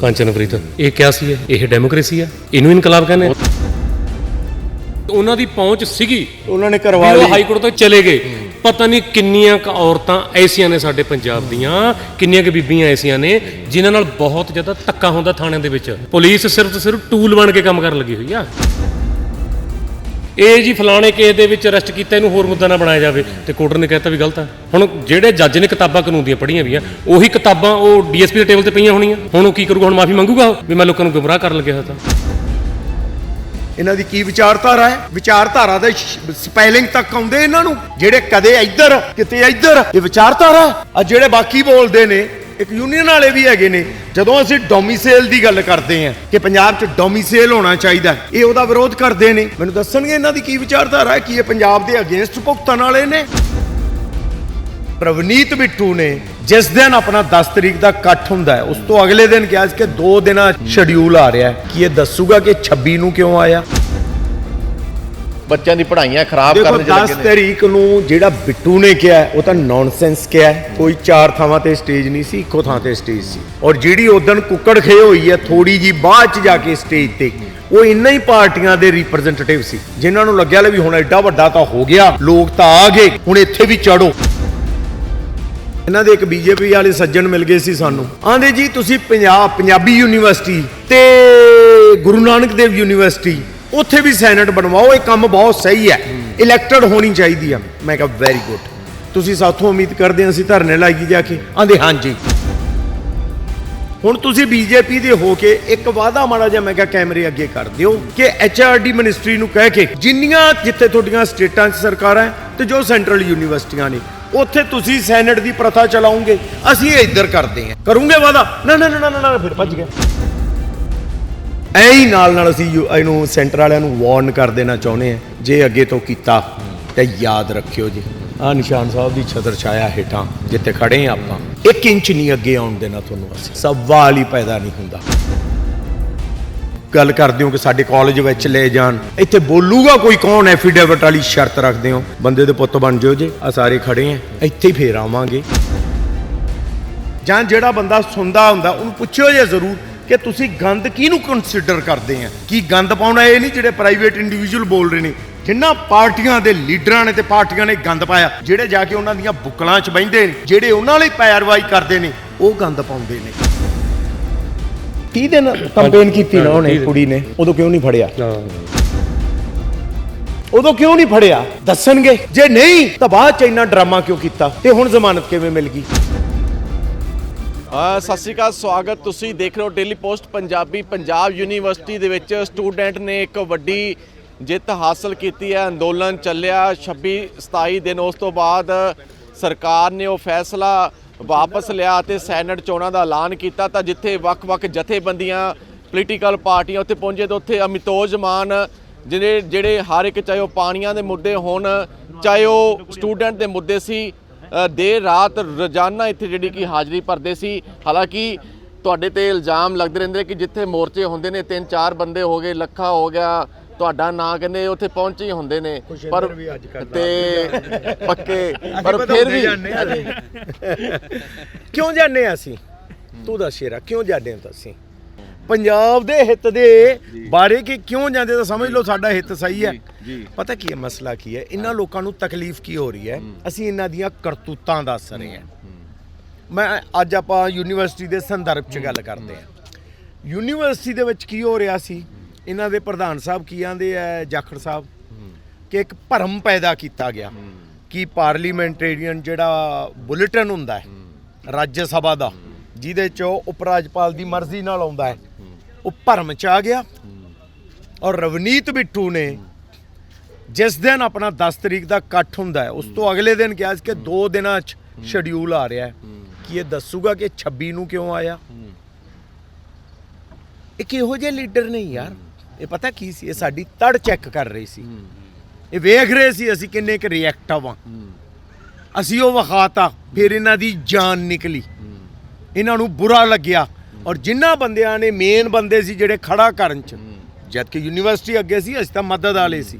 ਕਾਂਚਨਪ੍ਰੀਤ ਇਹ ਕਿਆ ਸੀ ਇਹ? ਡੈਮੋਕ੍ਰੇਸੀ ਆ? ਇਹਨੂੰ ਇਨਕਲਾਬ ਕਹਿੰਦੇ ਆ। ਉਹਨਾਂ ਦੀ ਪਹੁੰਚ ਸੀਗੀ। ਉਹਨਾਂ ਨੇ ਵੀ ਕਰਵਾ ਉਹ ਲਈ। ਹਾਈ ਕੋਰਟ ਤੋਂ ਚਲੇ ਗਏ। ਪਤਾ ਨਹੀਂ ਕਿੰਨੀਆਂ ਕੁ ਔਰਤਾਂ ਐਸੀਆਂ ਨੇ ਸਾਡੇ ਪੰਜਾਬ ਦੀਆਂ ਕਿੰਨੀਆਂ ਕੁ ਬੀਬੀਆਂ ਐਸੀਆਂ ਨੇ ਜਿਨ੍ਹਾਂ ਨਾਲ ਬਹੁਤ ਜ਼ਿਆਦਾ ਧੱਕਾ ਹੁੰਦਾ ਥਾਣਿਆਂ ਦੇ ਵਿੱਚ। ਪੁਲਿਸ ਸਿਰਫ ਤੇ ਸਿਰਫ ਟੂਲ ਬਣ ਕੇ ਕੰਮ ਕਰਨ ਲੱਗੀ ਹੋਈ ਆ। ਇਹ ਜੀ ਫਲਾਣੇ ਕੇਸ ਦੇ ਵਿੱਚ ਅਰੈਸਟ ਕੀਤਾ, ਇਹਨੂੰ ਹੋਰ ਮੁੱਦਾ ਨਾ ਬਣਾਇਆ ਜਾਵੇ। ਤੇ ਕੋਰਟ ਨੇ ਕਹਿਤਾ ਵੀ ਗਲਤ ਆ। ਹੁਣ ਜਿਹੜੇ ਜੱਜ ਨੇ ਕਿਤਾਬਾਂ ਕਾਨੂੰਨ ਦੀਆਂ ਪੜ੍ਹੀਆਂ ਵੀਆਂ ਉਹੀ ਕਿਤਾਬਾਂ ਉਹ ਡੀਐਸਪੀ ਦੇ ਟੇਬਲ ਤੇ ਪਈਆਂ ਹੋਣੀਆਂ। ਹੁਣ ਉਹ ਕੀ ਕਰੂਗਾ, ਹੁਣ ਮਾਫੀ ਮੰਗੂਗਾ ਉਹ? ਵੀ ਮੈਂ ਲੋਕਾਂ ਨੂੰ ਗੁੰਮਰਾਹ ਕਰਨ ਲੱਗਿਆ ਹੋਇਆ ਤਾਂ। ਇਹਨਾਂ ਦੀ ਕੀ ਵਿਚਾਰਧਾਰਾ ਹੈ? ਵਿਚਾਰਧਾਰਾ ਦੇ ਸਪੈਲਿੰਗ ਤੱਕ ਆਉਂਦੇ ਇਹਨਾਂ ਨੂੰ? ਜਿਹੜੇ ਕਦੇ ਇੱਧਰ, ਕਿਤੇ ਇੱਧਰ, ਇਹ ਵਿਚਾਰਧਾਰਾ ਆ। ਜਿਹੜੇ ਬਾਕੀ ਬੋਲਦੇ ਨੇ ਇੱਕ ਯੂਨੀਅਨ ਵਾਲੇ ਵੀ ਹੈਗੇ ਨੇ। ਜਦੋਂ ਅਸੀਂ ਡੋਮਿਸਾਈਲ ਦੀ ਗੱਲ ਕਰਦੇ ਹਾਂ ਕਿ ਪੰਜਾਬ 'ਚ ਡੋਮਿਸਾਈਲ ਹੋਣਾ ਚਾਹੀਦਾ ਇਹ ਉਹਦਾ ਵਿਰੋਧ ਕਰਦੇ ਨੇ। ਮੈਨੂੰ ਦੱਸਣਗੇ ਇਹਨਾਂ ਦੀ ਕੀ ਵਿਚਾਰਧਾਰਾ ਹੈ, ਕੀ ਇਹ ਪੰਜਾਬ ਦੇ ਅਗੇਂਸਟ ਭੁਗਤਣ ਵਾਲੇ ਨੇ? ਪ੍ਰਵਨੀਤ ਬਿੱਟੂ ਨੇ ਜਿਸ ਦਿਨ ਆਪਣਾ 10 ਤਰੀਕ ਦਾ ਇਕੱਠ ਹੁੰਦਾ ਹੈ, ਉਸ ਤੋਂ ਅਗਲੇ ਦਿਨ ਕਿਹਾ ਸੀ ਕਿ 2 ਦਿਨਾਂ ਸ਼ਡਿਊਲ ਆ ਰਿਹਾ ਹੈ। ਕਿ ਇਹ ਦੱਸੂਗਾ ਕਿ 26 ਨੂੰ ਕਿਉਂ ਆਇਆ? ਬੱਚਿਆਂ ਦੀ ਪੜ੍ਹਾਈਆਂ ਖਰਾਬ ਦੇਖੋ ਕਰਨ ਚ 10 ਲੱਗੇ ਨੇ। ਤਰੀਕ ਨੂੰ ਜਿਹੜਾ ਬਿੱਟੂ ਨੇ ਕਿਹਾ ਉਹ ਤਾਂ ਨੌਨਸੈਂਸ ਕਿਹਾ। ਕੋਈ ਚਾਰ ਥਾਵਾਂ ਤੇ ਸਟੇਜ ਨਹੀਂ ਸੀ ਇੱਕੋ ਥਾਂ ਤੇ ਸਟੇਜ ਸੀ। ਔਰ ਜਿਹੜੀ ਉਦਣ ਕੁੱਕੜ ਖੇ ਹੋਈ ਹੈ ਥੋੜੀ ਜੀ ਬਾਅਦ ਚ ਜਾ ਕੇ ਸਟੇਜ ਤੇ ਉਹ ਇੰਨਾ ਹੀ ਪਾਰਟੀਆਂ ਦੇ ਰਿਪਰੈਜ਼ੈਂਟੇਟਿਵ ਸੀ ਜਿਨ੍ਹਾਂ ਨੂੰ ਲੱਗਿਆ ਲੈ ਵੀ ਹੁਣ ਐਡਾ ਵੱਡਾ ਤਾਂ ਹੋ ਗਿਆ ਲੋਕ ਤਾਂ ਆ ਗਏ ਹੁਣ ਇੱਥੇ ਵੀ ਚੜੋ ਇਹਨਾਂ ਦੇ ਇੱਕ ਬੀਜੇਪੀ ਵਾਲੇ ਸੱਜਣ ਮਿਲ ਗਏ ਸੀ ਸਾਨੂੰ। ਆਂਦੇ ਜੀ ਤੁਸੀਂ ਪੰਜਾਬ ਪੰਜਾਬੀ ਯੂਨੀਵਰਸਿਟੀ ਤੇ ਗੁਰੂ ਨਾਨਕ ਦੇਵ ਯੂਨੀਵਰਸਿਟੀ ਉੱਥੇ ਵੀ ਸੈਨੇਟ ਬਣਵਾਓ ਇਹ ਕੰਮ ਬਹੁਤ ਸਹੀ ਹੈ। ਇਲੈਕਟਡ ਹੋਣੀ ਚਾਹੀਦੀ ਆ। ਮੈਂ ਕਿਹਾ ਵੈਰੀ ਗੁੱਡ ਤੁਸੀਂ ਸਾਥੋਂ ਉਮੀਦ ਕਰਦੇ ਹਾਂ ਅਸੀਂ ਧਰਨੇ ਲਾਈਏ ਜਾ ਕੇ ਆਂਦੇ ਹਾਂਜੀ। ਹੁਣ ਤੁਸੀਂ ਬੀਜੇਪੀ ਦੇ ਹੋ ਕੇ ਇੱਕ ਵਾਅਦਾ ਮਾੜਾ ਜਿਹਾ ਮੈਂ ਕਿਹਾ ਕੈਮਰੇ ਅੱਗੇ ਕਰ ਦਿਓ ਕਿ ਐਚਆਰਡੀ ਮਿਨਿਸਟਰੀ ਨੂੰ ਕਹਿ ਕੇ ਜਿੰਨੀਆਂ ਜਿੱਥੇ ਤੁਹਾਡੀਆਂ ਸਟੇਟਾਂ 'ਚ ਸਰਕਾਰਾਂ ਹੈ ਤੇ ਜੋ ਸੈਂਟਰਲ ਯੂਨੀਵਰਸਿਟੀਆਂ ਨੇ ਉੱਥੇ ਤੁਸੀਂ ਸੈਨੇਟ ਦੀ ਪ੍ਰਥਾ ਚਲਾਉਂਗੇ। ਅਸੀਂ ਇੱਧਰ ਕਰਦੇ ਹਾਂ। ਕਰੂੰਗੇ ਵਾਅਦਾ? ਨਾ ਨਾ ਨਾ, ਨਾ ਨਾ ਫਿਰ ਭੱਜ ਗਿਆ ਐਂ ਹੀ ਨਾਲ ਨਾਲ ਅਸੀਂ ਯੂ- ਇਹਨੂੰ ਸੈਂਟਰ ਵਾਲਿਆਂ ਨੂੰ ਵਾਰਨ ਕਰ ਦੇਣਾ ਚਾਹੁੰਦੇ ਆ ਜੇ ਅੱਗੇ ਤੋਂ ਕੀਤਾ ਤੇ ਯਾਦ ਰੱਖਿਓ ਜੀ। ਆ ਨਿਸ਼ਾਨ ਸਾਹਿਬ ਦੀ ਛਤਰ ਛਾਇਆ ਹੇਠਾਂ, ਜਿੱਥੇ ਖੜੇ ਆ ਆਪਾਂ 1 ਇੰਚ ਨਹੀਂ ਅੱਗੇ ਆਉਣ ਦੇਣਾ ਤੁਹਾਨੂੰ ਅਸੀਂ। ਸਵਾਲ ਹੀ ਪੈਦਾ ਨਹੀਂ ਹੁੰਦਾ। ਗੱਲ ਕਰਦੇ ਹੋ ਕਿ ਸਾਡੇ ਕਾਲਜ ਵਿੱਚ ਲੈ ਜਾਣ, ਇੱਥੇ ਬੋਲੂਗਾ ਕੋਈ ਕੌਣ ਐਫੀਡੇਵਿਟ ਵਾਲੀ ਸ਼ਰਤ ਰੱਖਦੇ ਹੋ? ਬੰਦੇ ਦੇ ਪੁੱਤ ਬਣ ਜਿਓ ਜੇ ਆ ਸਾਰੇ ਖੜੇ ਆ ਇੱਥੇ ਹੀ ਫੇਰ ਆਵਾਂਗੇ। ਜਾਂ ਜਿਹੜਾ ਬੰਦਾ ਸੁਣਦਾ ਹੁੰਦਾ, ਉਹਨੂੰ ਪੁੱਛਿਓ ਜੇ ਜ਼ਰੂਰ ਕਿ ਤੁਸੀਂ ਗੰਦ ਕਿਹਨੂੰ ਕੰਸੀਡਰ ਕਰਦੇ ਆ? ਕੀ ਗੰਦ ਪਾਉਣਾ ਇਹ ਨਹੀਂ ਜਿਹੜੇ ਪ੍ਰਾਈਵੇਟ ਇੰਡੀਵਿਜੂਅਲ ਬੋਲ ਰਹੇ ਨੇ? ਜਿੰਨਾ ਪਾਰਟੀਆਂ ਦੇ ਲੀਡਰਾਂ ਨੇ ਤੇ ਪਾਰਟੀਆਂ ਨੇ ਗੰਦ ਪਾਇਆ ਜਿਹੜੇ ਜਾ ਕੇ ਉਹਨਾਂ ਦੀਆਂ ਬੁੱਕਲਾਂ 'ਚ ਬੈੰਦੇ ਨੇ ਜਿਹੜੇ ਉਹਨਾਂ ਲਈ ਪੈਰਵਾਈ ਕਰਦੇ ਨੇ ਉਹ ਗੰਦ ਪਾਉਂਦੇ ਨੇ। 30 ਦਿਨ ਕੰਪੇਨ ਕੀਤੀ ਨਾ ਉਹਨੇ ਕੁੜੀ ਨੇ? ਉਦੋਂ ਕਿਉਂ ਨਹੀਂ ਫੜਿਆ? ਉਦੋਂ ਕਿਉਂ ਨਹੀਂ ਫੜਿਆ? ਦੱਸਣਗੇ। ਜੇ ਨਹੀਂ ਤਾਂ ਬਾਅਦ ਚ ਇੰਨਾ ਡਰਾਮਾ ਕਿਉਂ ਕੀਤਾ? ਤੇ ਹੁਣ ਜ਼ਮਾਨਤ ਕਿਵੇਂ ਮਿਲ ਗਈ? ਸਤਿ ਸ਼੍ਰੀ ਅਕਾਲ, ਸਵਾਗਤ ਤੁਸੀਂ ਦੇਖ ਰਹੇ ਹੋ daily post Punjabi Punjab university ਦੇ ਵਿੱਚ ਸਟੂਡੈਂਟ ਨੇ ਇੱਕ ਵੱਡੀ ਜਿੱਤ ਹਾਸਲ ਕੀਤੀ ਹੈ, ਅੰਦੋਲਨ ਚੱਲਿਆ 26 27 ਦਿਨ, ਉਸ ਤੋਂ ਬਾਅਦ ਸਰਕਾਰ ਨੇ ਉਹ ਫੈਸਲਾ ਵਾਪਸ ਲਿਆ ਤੇ ਸੈਨੇਟ ਚੋਣਾਂ ਦਾ ਐਲਾਨ ਕੀਤਾ ਤਾਂ ਜਿੱਥੇ ਵੱਖ-ਵੱਖ ਜਥੇਬੰਦੀਆਂ ਪੋਲੀਟੀਕਲ ਪਾਰਟੀਆਂ ਉੱਥੇ ਪਹੁੰਚੇ ਤਾਂ ਉੱਥੇ ਅਮਿਤੋਜ ਮਾਨ ਜਿਹੜੇ ਜਿਹੜੇ ਹਰ ਇੱਕ ਚਾਹੇ ਉਹ ਪਾਣੀਆਂ ਦੇ ਮੁੱਦੇ ਹੋਣ, ਚਾਹੇ ਉਹ ਸਟੂਡੈਂਟ ਦੇ ਮੁੱਦੇ ਸੀ ਦੇਰ ਰਾਤ ਰੋਜ਼ਾਨਾ ਇੱਥੇ ਜਿਹੜੀ ਕਿ ਹਾਜ਼ਰੀ ਭਰਦੇ ਸੀ। ਹਾਲਾਂਕਿ ਤੁਹਾਡੇ ਤੇ ਇਲਜ਼ਾਮ ਲੱਗਦੇ ਰਹਿੰਦੇ ਕਿ ਜਿੱਥੇ ਮੋਰਚੇ ਹੁੰਦੇ ਨੇ ਤਿੰਨ ਚਾਰ ਬੰਦੇ ਹੋ ਗਏ ਲੱਖਾ ਹੋ ਗਿਆ ਤੁਹਾਡਾ ਨਾਂ ਕਹਿੰਦੇ ਉੱਥੇ ਪਹੁੰਚੇ ਹੀ ਹੁੰਦੇ ਨੇ। ਪਰ ਵੀ ਅੱਜ ਕੱਲ੍ਹ ਤੇ ਪੱਕੇ ਪਰ ਫਿਰ ਵੀ ਕਿਉਂ ਜਾਣਦੇ ਹਾਂ ਅਸੀਂ? ਤੂੰ ਦੱਸ ਸ਼ੇਰਾ ਕਿਉਂ ਜਾਂਦੇ ਹਾਂ ਅਸੀਂ ਪੰਜਾਬ ਦੇ ਹਿੱਤ ਦੇ ਬਾਰੇ ਕਿ ਕਿਉਂ ਜਾਂਦੇ ਤਾਂ ਸਮਝ ਲਓ ਸਾਡਾ ਹਿੱਤ ਸਹੀ ਹੈ। ਪਤਾ ਕੀ ਹੈ ਮਸਲਾ ਕੀ ਹੈ? ਇਹਨਾਂ ਲੋਕਾਂ ਨੂੰ ਤਕਲੀਫ ਕੀ ਹੋ ਰਹੀ ਹੈ? ਅਸੀਂ ਇਹਨਾਂ ਦੀਆਂ ਕਰਤੂਤਾਂ ਦੱਸ ਰਹੇ ਹਾਂ। ਮੈਂ ਅੱਜ ਆਪਾਂ ਯੂਨੀਵਰਸਿਟੀ ਦੇ ਸੰਦਰਭ 'ਚ ਗੱਲ ਕਰਦੇ ਹਾਂ। ਯੂਨੀਵਰਸਿਟੀ ਦੇ ਵਿੱਚ ਕੀ ਹੋ ਰਿਹਾ ਸੀ? ਇਹਨਾਂ ਦੇ ਪ੍ਰਧਾਨ ਸਾਹਿਬ ਕੀ ਆਂਦੇ ਆ ਜਾਖੜ ਸਾਹਿਬ? ਕਿ ਇੱਕ ਭਰਮ ਪੈਦਾ ਕੀਤਾ ਗਿਆ। ਕਿ ਪਾਰਲੀਮੈਂਟੇਰੀਅਨ ਜਿਹੜਾ ਬੁਲੇਟਿਨ ਹੁੰਦਾ ਹੈ ਰਾਜ ਸਭਾ ਦਾ ਜਿਹਦੇ ਚ ਉਪ ਰਾਜਪਾਲ ਦੀ ਮਰਜ਼ੀ ਨਾਲ ਆਉਂਦਾ ਹੈ। ਉਹ ਭਰਮ ਚ ਆ ਗਿਆ ਔਰ ਰਵਨੀਤ ਬਿੱਟੂ ਨੇ ਜਿਸ ਦਿਨ ਆਪਣਾ 10 ਤਰੀਕ ਦਾ ਇਕੱਠ ਹੁੰਦਾ ਹੈ, ਉਸ ਤੋਂ ਅਗਲੇ ਦਿਨ ਕਿਹਾ ਸੀ ਕਿ 2 ਦਿਨਾਂ ਚ ਸ਼ਡਿਊਲ ਆ ਰਿਹਾ ਹੈ। ਕਿ ਇਹ ਦੱਸੂਗਾ ਕਿ 26 ਨੂੰ ਕਿਉਂ ਆਇਆ? ਇਹ ਕਿਹੋ ਜਿਹੇ ਲੀਡਰ ਨਹੀਂ ਯਾਰ। ਇਹ ਪਤਾ ਕੀ ਸੀ? ਇਹ ਸਾਡੀ ਤੜ ਚੈੱਕ ਕਰ ਰਹੀ ਸੀ। ਇਹ ਵੇਖ ਰਹੇ ਸੀ ਅਸੀਂ ਕਿੰਨੇ ਕੁ ਰਿਐਕਟਿਵ ਆ ਅਸੀਂ ਉਹ ਵਿਖਾਤਾ, ਫਿਰ ਇਹਨਾਂ ਦੀ ਜਾਨ ਨਿਕਲੀ। ਇਹਨਾਂ ਨੂੰ ਬੁਰਾ ਲੱਗਿਆ। ਔਰ ਜਿਨ੍ਹਾਂ ਬੰਦਿਆਂ ਨੇ ਮੇਨ ਬੰਦੇ ਸੀ ਜਿਹੜੇ ਖੜਾ ਕਰਨ ਚ ਜਦ ਕਿ ਯੂਨੀਵਰਸਿਟੀ ਅੱਗੇ ਸੀ, ਅਸੀਂ ਤਾਂ ਮਦਦ ਵਾਲੇ ਸੀ।